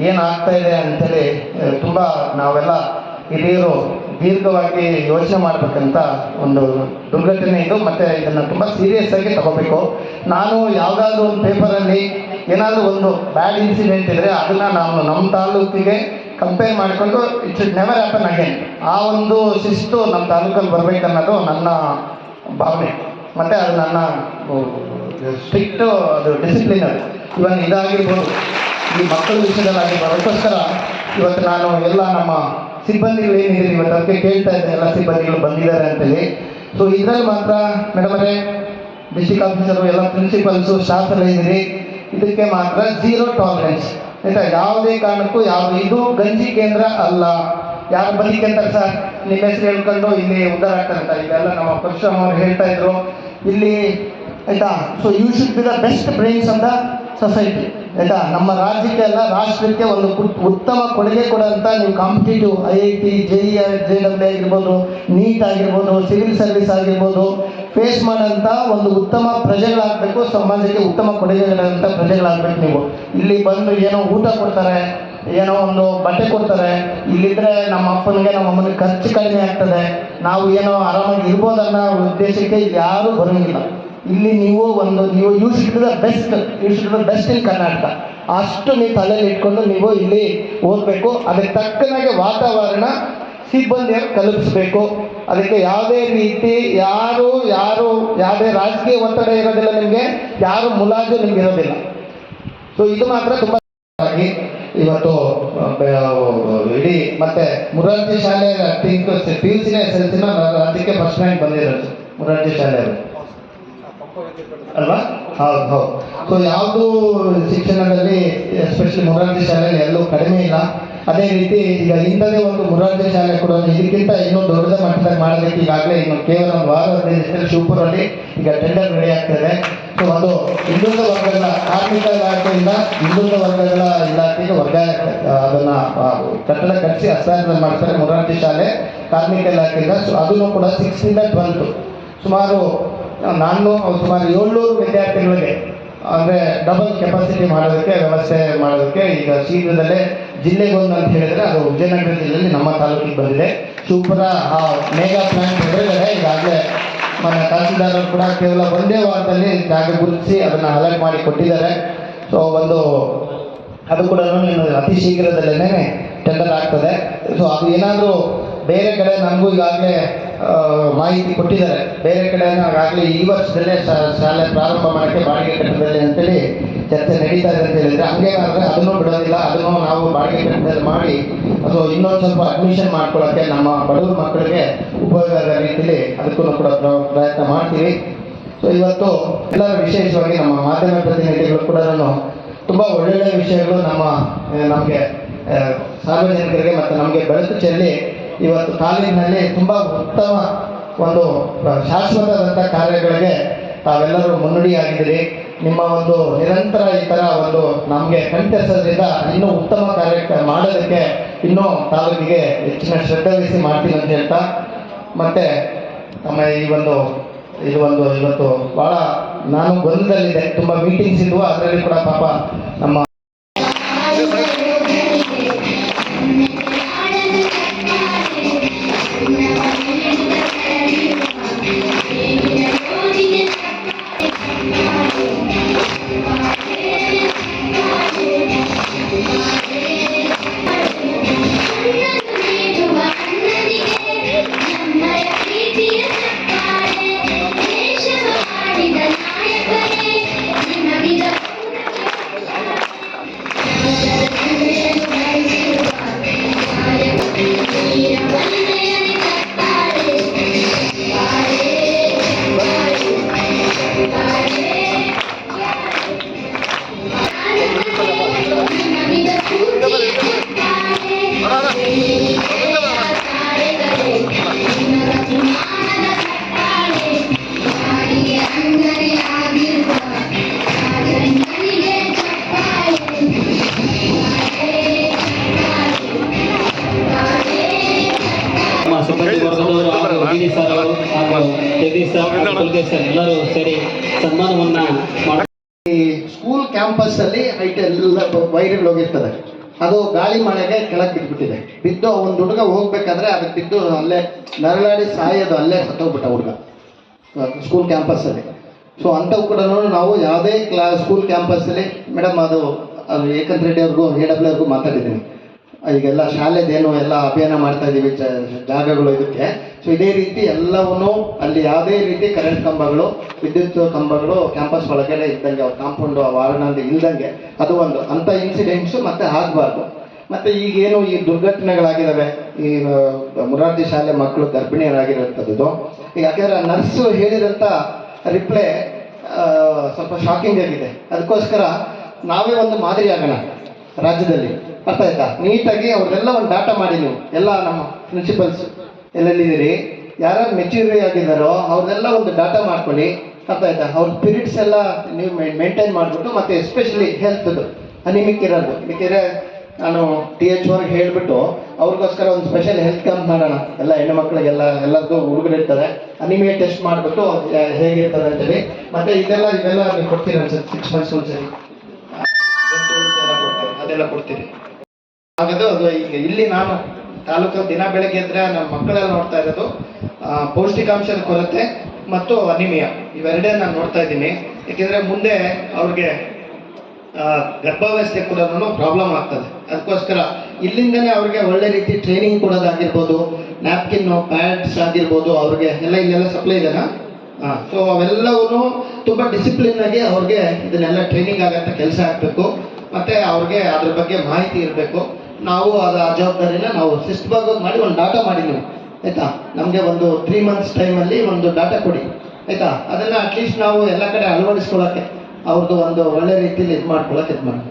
ಏನಾಗ್ತಾ ಇದೆ ಅಂತೇಳಿ ತುಂಬ ನಾವೆಲ್ಲ ಹಿರಿಯರು ದೀರ್ಘವಾಗಿ ಯೋಚನೆ ಮಾಡಬೇಕಂತ ಒಂದು ದುರ್ಘಟನೆ ಇದು ಮತ್ತು ಇದನ್ನು ತುಂಬ ಸೀರಿಯಸ್ ಆಗಿ ತಗೋಬೇಕು. ನಾನು ಯಾವುದಾದ್ರೂ ಒಂದು ಪೇಪರಲ್ಲಿ ಏನಾದರೂ ಒಂದು ಬ್ಯಾಡ್ ಇನ್ಸಿಡೆಂಟ್ ಇದ್ದರೆ ಅದನ್ನು ನಾವು ನಮ್ಮ ತಾಲೂಕಿಗೆ ಕಂಪೇರ್ ಮಾಡಿಕೊಂಡು it should never happen again ಆ ಒಂದು ಶಿಸ್ತು ನಮ್ಮ ತಾಲೂಕಲ್ಲಿ ಬರಬೇಕನ್ನೋದು ನನ್ನ ಭಾವನೆ. ಮತ್ತು ಅದು ನನ್ನ ಸ್ಟ್ರಿಕ್ಟು ಅದು ಡಿಸಿಪ್ಲಿನ್ ಅದು. ಇವನ್ ಇದಾಗಿರ್ಬೋದು. ಈ ಮಕ್ಕಳ ವಿಷಯದಲ್ಲಾಗಿರ್ಬೋದು ಅದಕ್ಕೋಸ್ಕರ ಇವತ್ತು ನಾನು ಎಲ್ಲ ನಮ್ಮ ಸಿಬ್ಬಂದಿಗಳು ಏನಿದೆ ಇವತ್ತು ಅದಕ್ಕೆ ಕೇಳ್ತಾ ಇದ್ದೆ, ಎಲ್ಲ ಸಿಬ್ಬಂದಿಗಳು ಬಂದಿದ್ದಾರೆ ಅಂತೇಳಿ. ಸೊ ಇದರಲ್ಲಿ ಮಾತ್ರ ಮೇಡಮರೇ ಡಿಸ್ಟಿಕ್ ಆಫೀಸರು, ಎಲ್ಲ ಪ್ರಿನ್ಸಿಪಲ್ಸು ಶಾಸ್ತ್ರ ಏನಿದೆ ಇದಕ್ಕೆ ಮಾತ್ರ ಝೀರೋ ಟಾಲರೆನ್ಸ್. ಆಯ್ತಾ? ಯಾವುದೇ ಕಾರಣಕ್ಕೂ ಯಾವುದು, ಇದು ಗಂಜಿ ಕೇಂದ್ರ ಅಲ್ಲ. ಯಾರು ಬನ್ನಿಕ್ಕೆ ಅಂತಾರೆ ಸರ್? ನಿಮ್ಮ ಹೆಸರು ಹೇಳ್ಕೊಂಡು ಇಲ್ಲಿ ಉದ್ದಾರ ಆಗ್ತಾರಂತ ಇದೆಲ್ಲ ನಮ್ಮ ಪರಶುರಾಮ್ ಅವರು ಹೇಳ್ತಾ ಇದ್ರು. ಇಲ್ಲಿ, ಆಯ್ತಾ? So you should be the best brains of the society ಆಯ್ತಾ? ನಮ್ಮ ರಾಜ್ಯಕ್ಕೆ ಅಲ್ಲ, ರಾಷ್ಟ್ರಕ್ಕೆ ಒಂದು ಉತ್ತಮ ಕೊಡುಗೆ ಕೊಡುವಂಥ ನೀವು competitive I I T J E J W ಆಗಿರ್ಬೋದು ನೀಟ್ ಆಗಿರ್ಬೋದು ಸಿವಿಲ್ ಸರ್ವಿಸ್ ಆಗಿರ್ಬೋದು ಫೇಸ್ ಮಾಡೋಂಥ ಒಂದು ಉತ್ತಮ ಪ್ರಜೆಗಳಾಗಬೇಕು, ಸಮಾಜಕ್ಕೆ ಉತ್ತಮ ಕೊಡುಗೆಗಳಂಥ ಪ್ರಜೆಗಳಾಗಬೇಕು ನೀವು. ಇಲ್ಲಿ ಬಂದು ಏನೋ ಊಟ ಕೊಡ್ತಾರೆ, ಏನೋ ಒಂದು ಬಟ್ಟೆ ಕೊಡ್ತಾರೆ, ಇಲ್ಲಿದ್ರೆ ನಮ್ಮ ಅಪ್ಪನಿಗೆ, ನಮ್ಮ ಅಮ್ಮನಿಗೆ ಖರ್ಚು ಕಡಿಮೆ ಆಗ್ತದೆ, ನಾವು ಏನೋ ಆರಾಮಾಗಿ ಇರ್ಬೋದನ್ನೋ ಉದ್ದೇಶಕ್ಕೆ ಯಾರೂ ಬರೋಂಗಿಲ್ಲ. ಇಲ್ಲಿ ನೀವು ಒಂದು, ನೀವು you should the best you should the best in Karnataka ಅಷ್ಟು ನೀವು ತಲೆಯಲ್ಲಿ ಇಟ್ಕೊಂಡು ನೀವು ಇಲ್ಲಿ ಓದಬೇಕು. ಅದಕ್ಕೆ ತಕ್ಕನಾಗೆ ವಾತಾವರಣ ಸಿಬ್ಬಂದಿಯನ್ನು ಕಲ್ಪಿಸಬೇಕು ಅದಕ್ಕೆ ಯಾವುದೇ ರೀತಿ ಯಾರು ಯಾರು, ಯಾವುದೇ ರಾಜಕೀಯ ಒತ್ತಡ ಇರೋದಿಲ್ಲ ನಿಮಗೆ, ಯಾರು ಮುಲಾಜು ನಿಮ್ಗೆ ಇರೋದಿಲ್ಲ. ಸೊ ಇದು ಮಾತ್ರ ತುಂಬ ಇವತ್ತು ಇಡೀ ಮತ್ತೆ ಮುರಾರ್ಜಿ ಶಾಲೆ ಪಿ ಯು ಸಿನ ಎಸ್ ಎಲ್ ಸಿನ ರಾಜ್ಯಕ್ಕೆ ಫಸ್ಟ್ ರ್ಯಾಂಕ್ ಬಂದಿರೋದು ಮುರಾರ್ಜಿ ಶಾಲೆಯವರು. ಅಲ್ವಾ? ಹೌದು ಹೌದು. ಸೊ ಯಾವುದು ಶಿಕ್ಷಣದಲ್ಲಿ ಎಸ್ಪೆಷಲಿ ಮುರಾರ್ಜಿ ಶಾಲೆಯಲ್ಲಿ ಎಲ್ಲೂ ಕಡಿಮೆ ಇಲ್ಲ. ಅದೇ ರೀತಿ ಈಗ ಹಿಂದದೇ ಒಂದು ಮುರಾರ್ಜಿ ಶಾಲೆ ಕೂಡ ಇದಕ್ಕಿಂತ ಇನ್ನೂ ದೊಡ್ಡದ ಮಟ್ಟದಲ್ಲಿ ಮಾಡಬೇಕು ಈಗಾಗಲೇ ಇನ್ನು ಕೇವಲ ಒಂದು ವಾರ ಶಿವಪುರಲ್ಲಿ ಈಗ ಟೆಂಡರ್ ರೆಡಿ ಆಗ್ತದೆ. ಸೊ ಅದು ಹಿಂದುಳಿದ ವರ್ಗಗಳ ಕಾರ್ಮಿಕ ಇಲಾಖೆಯಿಂದ ಹಿಂದುಳಿದ ವರ್ಗಗಳ ಇಲಾಖೆಗೆ ವರ್ಗ ಅದನ್ನ ಕಟ್ಟಡ ಕಟ್ಟಿಸಿ ಹಸ್ತಾಂತರ ಮಾಡ್ತಾರೆ ಮುರಾರ್ಜಿ ಶಾಲೆ ಕಾರ್ಮಿಕ ಇಲಾಖೆಯಿಂದ. ಸೊ ಅದನ್ನು ಕೂಡ ಸಿಕ್ಸ್ತಿಂದ ಬಂತು ಸುಮಾರು ನಾನು ಸುಮಾರು ಏಳ್ನೂರು ವಿದ್ಯಾರ್ಥಿಗಳಿಗೆ, ಅಂದರೆ ಡಬಲ್ ಕೆಪಾಸಿಟಿ ಮಾಡೋದಕ್ಕೆ, ವ್ಯವಸ್ಥೆ ಮಾಡೋದಕ್ಕೆ ಈಗ ಶೀಘ್ರದಲ್ಲೇ ಜಿಲ್ಲೆಗೊಂದು ಅಂತ ಹೇಳಿದರೆ ಅದು ವಿಜಯನಗರ ಜಿಲ್ಲೆಯಲ್ಲಿ ನಮ್ಮ ತಾಲೂಕಿಗೆ ಬಂದಿದೆ. ಶಿವಪುರ, ಆ ಮೇಗಾ ಪ್ಲಾಂಟ್ ಎದುರುಗಡೆ ಈಗಾಗಲೇ మన ತಹಸೀಲ್ದಾರರು ಕೂಡ ಕೇವಲ ಒಂದೇ ವಾರದಲ್ಲಿ ಜಾಗ ಗುರುತಿಸಿ ಅದನ್ನು ಅಲರ್ಟ್ ಮಾಡಿ ಕೊಟ್ಟಿದ್ದಾರೆ. ಸೊ ಒಂದು, ಅದು ಕೂಡ ಅತಿ ಶೀಘ್ರದಲ್ಲೇ ಟೆಂಡರ್ ಆಗ್ತದೆ. ಸೊ ಅದು ಏನಾದರೂ ಬೇರೆ ಕಡೆ ನನಗೂ ಈಗಾಗಲೇ ಮಾಹಿತಿ ಕೊಟ್ಟಿದ್ದಾರೆ. ಬೇರೆ ಕಡೆ ಈಗಾಗಲೇ ಈ ವರ್ಷದಲ್ಲೇ ಶಾಲೆ ಪ್ರಾರಂಭ ಮಾಡೋಕ್ಕೆ ಬಾಡಿಗೆ ಕಟ್ಟಡದಲ್ಲಿ ಅಂತೇಳಿ ಚರ್ಚೆ ನಡೀತಾ ಇದೆ ಅಂತ ಹೇಳಿದ್ರೆ, ಹಂಗೇನಾದ್ರೆ ಅದನ್ನು ಬಿಡೋದಿಲ್ಲ, ಅದನ್ನು ನಾವು ಬಾಡಿಗೆ ಕಟ್ಟಡದಲ್ಲಿ ಮಾಡಿ, ಅದು ಇನ್ನೊಂದು ಸ್ವಲ್ಪ ಅಡ್ಮಿಷನ್ ಮಾಡ್ಕೊಳ್ಳೋಕ್ಕೆ ನಮ್ಮ ಬಡವರು ಮಕ್ಕಳಿಗೆ ಉಪಯೋಗ ರೀತಿಯಲ್ಲಿ ಅದಕ್ಕೂ ಕೂಡ ಪ್ರ- ಪ್ರಯತ್ನ ಮಾಡ್ತೀವಿ. ಸೊ ಇವತ್ತು ಎಲ್ಲರೂ ವಿಶೇಷವಾಗಿ ನಮ್ಮ ಮಾಧ್ಯಮ ಪ್ರತಿನಿಧಿಗಳು ಕೂಡ ತುಂಬ ಒಳ್ಳೊಳ್ಳೆ ವಿಷಯಗಳು ನಮ್ಮ ನಮಗೆ ಸಾರ್ವಜನಿಕರಿಗೆ ಮತ್ತು ನಮಗೆ ಬೆಳಕು ಚೆಲ್ಲಿ ಇವತ್ತು ಕಾಲೇಜಿನಲ್ಲಿ ತುಂಬ ಉತ್ತಮ ಒಂದು ಶಾಶ್ವತವಾದಂಥ ಕಾರ್ಯಗಳಿಗೆ ತಾವೆಲ್ಲರೂ ಮುನ್ನುಡಿಯಾಗಿದ್ದೀರಿ. ನಿಮ್ಮ ಒಂದು ನಿರಂತರ ಈ ಥರ ಒಂದು ನಮಗೆ ಕಣ್ತೆಸೋದ್ರಿಂದ ಇನ್ನೂ ಉತ್ತಮ ಕಾರ್ಯ ಮಾಡೋದಕ್ಕೆ ಇನ್ನೂ ತಾಲೂಕಿಗೆ ಹೆಚ್ಚಿನ ಶ್ರದ್ಧೆ ವಹಿಸಿ ಮಾಡ್ತೀನಿ ಅಂತ ಹೇಳ್ತಾ, ಮತ್ತು ನಮ್ಮ ಈ ಒಂದು, ಇದು ಒಂದು ಇವತ್ತು ಭಾಳ ನಾನು ಗೊಂದಲದಲ್ಲಿದೆ ತುಂಬ ಮೀಟಿಂಗ್ಸ್ ಇದ್ವು, ಅದರಲ್ಲಿ ಕೂಡ ಪಾಪ ನಮ್ಮ ಗಾಳಿ ಮಳೆಗೆ ಕೆಳಗೆ ಬಿದ್ದುಬಿಟ್ಟಿದೆ ಬಿದ್ದು ಒಂದು ಹುಡುಗ ಹೋಗ್ಬೇಕಾದ್ರೆ ಅದಕ್ಕೆ ಬಿದ್ದು ಅಲ್ಲೇ ನರಳಾಡಿ ಸಾಯೋದು, ಅಲ್ಲೇ ಸತ್ತೋಗ್ಬಿಟ್ಟ ಹುಡುಗ. ಸ್ಕೂಲ್ ಕ್ಯಾಂಪಸ್ಸಲ್ಲಿ ಸೊ ಅಂಥವು ಕೂಡ ನಾವು ಯಾವುದೇ ಕ್ಲಾ ಸ್ಕೂಲ್ ಕ್ಯಾಂಪಸ್ಸಲ್ಲಿ ಮೇಡಮ್ ಅದು ಏಕಂತ್ ರೆಡ್ಡಿ ಅವ್ರಿಗೂ ಎ ಡಬ್ಲ್ಯೂ ಅವ್ರಿಗೂ ಮಾತಾಡಿದ್ದೀನಿ. ಈಗೆಲ್ಲ ಶಾಲೆದೇನು ಎಲ್ಲ ಅಭಿಯಾನ ಮಾಡ್ತಾ ಇದ್ದೀವಿ ಜಾಗಗಳು ಇದಕ್ಕೆ. ಸೊ ಇದೇ ರೀತಿ ಎಲ್ಲವನ್ನು ಅಲ್ಲಿ ಯಾವುದೇ ರೀತಿ ಕರೆಂಟ್ ಕಂಬಗಳು, ವಿದ್ಯುತ್ ಕಂಬಗಳು ಕ್ಯಾಂಪಸ್ ಒಳಗಡೆ ಇದ್ದಂಗೆ, ಅವ್ರ ಕಾಂಪೌಂಡು ವಾರಣದಲ್ಲಿ ಇಲ್ದಂಗೆ, ಅದು ಒಂದು. ಅಂಥ ಇನ್ಸಿಡೆಂಟ್ಸು ಮತ್ತೆ ಆಗಬಾರ್ದು. ಮತ್ತೆ ಈಗೇನು ಈ ದುರ್ಘಟನೆಗಳಾಗಿದ್ದಾವೆ, ಈ ಮುರಾರ್ಜಿ ಶಾಲೆ ಮಕ್ಕಳು ಗರ್ಭಿಣಿಯರಾಗಿರುವಂಥದ್ದು ಯಾಕೆಂದ್ರೆ ನರ್ಸು ಹೇಳಿದಂಥ ರಿಪ್ಲೈ ಸ್ವಲ್ಪ ಶಾಕಿಂಗ್ ಆಗಿದೆ. ಅದಕ್ಕೋಸ್ಕರ ನಾವೇ ಒಂದು ಮಾದರಿ ರಾಜ್ಯದಲ್ಲಿ. ಅರ್ಥ ಆಯ್ತಾ? ನೀಟಾಗಿ ಅವ್ರನ್ನೆಲ್ಲ ಒಂದು ಡಾಟಾ ಮಾಡಿ ನೀವು, ಎಲ್ಲ ನಮ್ಮ ಪ್ರಿನ್ಸಿಪಲ್ಸ್ ಎಲ್ಲೆಲ್ಲಿದ್ದೀರಿ, ಯಾರ್ಯಾರು ಮೆಚ್ಯೂರಿ ಆಗಿದ್ದಾರೋ ಅವ್ರನ್ನೆಲ್ಲ ಒಂದು ಡಾಟಾ ಮಾಡ್ಕೊಳ್ಳಿ. ಅರ್ಥ ಆಯ್ತಾ? ಅವ್ರ ಪಿರಿಯಡ್ಸ್ ಎಲ್ಲ ನೀವು ಮೇಂಟೈನ್ ಮಾಡಿಬಿಟ್ಟು ಮತ್ತೆ ಎಸ್ಪೆಷಲಿ ಹೆಲ್ತ್ದು ಅನಿಮಿಕ್ ಇರೋದು ಬೇಕಿದ್ರೆ ನಾನು ಟಿ ಎಚ್ ಅವ್ರಿಗೆ ಹೇಳಿಬಿಟ್ಟು ಅವ್ರಿಗೋಸ್ಕರ ಒಂದು ಸ್ಪೆಷಲ್ ಹೆಲ್ತ್ ಕ್ಯಾಂಪ್ ಮಾಡೋಣ. ಎಲ್ಲ ಹೆಣ್ಣು ಮಕ್ಕಳಿಗೆಲ್ಲ ಎಲ್ಲದಕ್ಕೂ ಹುಡುಗರು ಇರ್ತಾರೆ. ಅನಿಮಿಯಾ ಟೆಸ್ಟ್ ಮಾಡಿಬಿಟ್ಟು ಹೇಗಿರ್ತದೆ ಅಂತೇಳಿ ಮತ್ತೆ ಇದೆಲ್ಲ ಇದೆಲ್ಲ ನೀವು ಕೊಡ್ತೀರಿ ಅನ್ಸುತ್ತೆ ಸಿಕ್ಸ್ ಮಂತ್ಸ್ ಒಂದ್ಸರಿ ಅದೆಲ್ಲ ಕೊಡ್ತೀರಿ ಹಾಗದು ಅದು ಈಗ ಇಲ್ಲಿ ನಾನು ತಾಲೂಕು ದಿನ ಬೆಳಗ್ಗೆ ಎದ್ರೆ ನಮ್ಮ ಮಕ್ಕಳೆಲ್ಲ ನೋಡ್ತಾ ಇರೋದು ಪೌಷ್ಟಿಕಾಂಶದ ಕೊರತೆ ಮತ್ತು ಅನಿಮಿಯಾ. ಇವೆರಡೇ ನಾನು ನೋಡ್ತಾ ಇದ್ದೀನಿ. ಯಾಕೆಂದ್ರೆ ಮುಂದೆ ಅವ್ರಿಗೆ ಗರ್ಭಾವಸ್ಥೆ ಕೂಡ ಪ್ರಾಬ್ಲಮ್ ಆಗ್ತದೆ. ಅದಕ್ಕೋಸ್ಕರ ಇಲ್ಲಿಂದನೇ ಅವ್ರಿಗೆ ಒಳ್ಳೆ ರೀತಿ ಟ್ರೈನಿಂಗ್ ಕೊಡೋದಾಗಿರ್ಬೋದು ನ್ಯಾಪ್ಕಿನ್ ಪ್ಯಾಡ್ಸ್ ಆಗಿರ್ಬೋದು, ಅವ್ರಿಗೆ ಎಲ್ಲ ಇಲ್ಲೆಲ್ಲ ಸಪ್ಲೈ ಇದೆ ಹಾಂ ಸೊ ಅವೆಲ್ಲವೂ ತುಂಬ ಡಿಸಿಪ್ಲಿನ್ ಆಗಿ ಅವ್ರಿಗೆ ಇದನ್ನೆಲ್ಲ ಟ್ರೈನಿಂಗ್ ಆಗಂತ ಕೆಲಸ ಆಗಬೇಕು. ಮತ್ತು ಅವ್ರಿಗೆ ಅದ್ರ ಬಗ್ಗೆ ಮಾಹಿತಿ ಇರಬೇಕು. ನಾವು ಅದು ಆ ಜವಾಬ್ದಾರಿನ ನಾವು ಶಿಸ್ತುಭಾಗ ಮಾಡಿ, ಒಂದು ಡಾಟಾ ಮಾಡಿ ನೀವು. ಆಯಿತಾ? ನಮಗೆ ಒಂದು ತ್ರೀ ಮಂತ್ಸ್ ಟೈಮಲ್ಲಿ ಒಂದು ಡಾಟಾ ಕೊಡಿ. ಆಯಿತಾ? ಅದನ್ನು ಅಟ್ಲೀಸ್ಟ್ ನಾವು ಎಲ್ಲ ಕಡೆ ಅಳವಡಿಸ್ಕೊಳ್ಳೋಕ್ಕೆ ಅವ್ರದ್ದು ಒಂದು ಒಳ್ಳೆ ರೀತಿಯಲ್ಲಿ ಇದು ಮಾಡ್ಕೊಳ್ಳೋಕೆ ಇದು ಮಾಡಿ.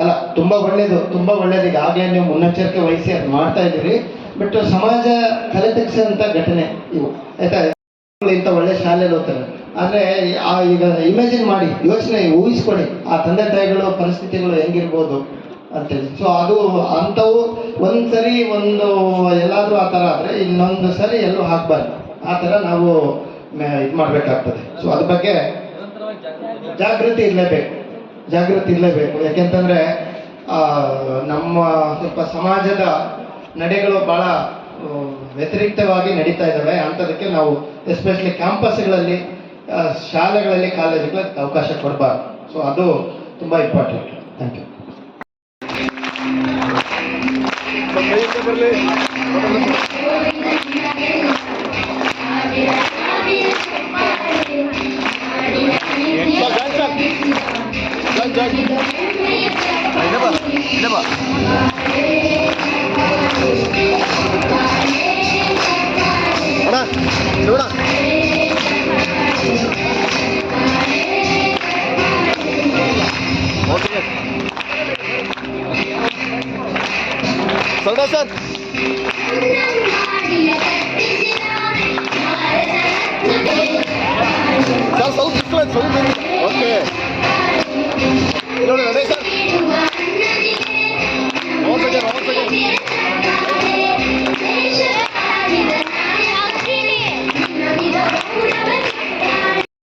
ಅಲ್ಲ ತುಂಬಾ ಒಳ್ಳೇದು ತುಂಬಾ ಒಳ್ಳೇದು. ಈಗಾಗಲೇ ನೀವು ಮುನ್ನೆಚ್ಚರಿಕೆ ವಹಿಸಿ ಅದು ಮಾಡ್ತಾ ಇದ್ದೀರಿ. ಬಟ್ ಸಮಾಜ ತಲೆ ತೆಗ್ಸಂತ ಘಟನೆ ಇವು. ಆಯ್ತಾ? ಇಂಥ ಒಳ್ಳೆ ಶಾಲೆಯಲ್ಲಿ ಓದ್ತಾರೆ. ಆದ್ರೆ ಆ ಈಗ ಇಮ್ಯಾಜಿನ್ ಮಾಡಿ ಯೋಚನೆ ಊಹಿಸ್ಕೊಳ್ಳಿ. ಆ ತಂದೆ ತಾಯಿಗಳು ಪರಿಸ್ಥಿತಿಗಳು ಹೆಂಗಿರ್ಬೋದು? ಅಂತೇಳಿ ಸೊ ಅದು ಅಂಥವು ಒಂದ್ಸರಿ ಒಂದು ಎಲ್ಲಾದರೂ ಆ ಥರ ಆದರೆ ಇನ್ನೊಂದು ಸರಿ ಎಲ್ಲೂ ಹಾಕಬಾರ್ದು. ಆ ಥರ ನಾವು ಇದು ಮಾಡಬೇಕಾಗ್ತದೆ. ಸೊ ಅದ್ರ ಬಗ್ಗೆ ಜಾಗೃತಿ ಇರಲೇಬೇಕು. ಜಾಗೃತಿ ಇರಲೇಬೇಕು. ಯಾಕೆಂತಂದ್ರೆ ನಮ್ಮ ಸ್ವಲ್ಪ ಸಮಾಜದ ನಡೆಗಳು ಆ, ವ್ಯತಿರಿಕ್ತವಾಗಿ ನಡೀತಾ ಇದ್ದಾವೆ ಅಂಥದಕ್ಕೆ ನಾವು ಎಸ್ಪೆಷಲಿ ಕ್ಯಾಂಪಸ್ಗಳಲ್ಲಿ ಶಾಲೆಗಳಲ್ಲಿ ಕಾಲೇಜುಗಳಲ್ಲಿ ಅವಕಾಶ ಕೊಡಬಾರ್ದು. ಸೊ ಅದು ತುಂಬ ಇಂಪಾರ್ಟೆಂಟ್ ಥ್ಯಾಂಕ್ ಯು ಸರ್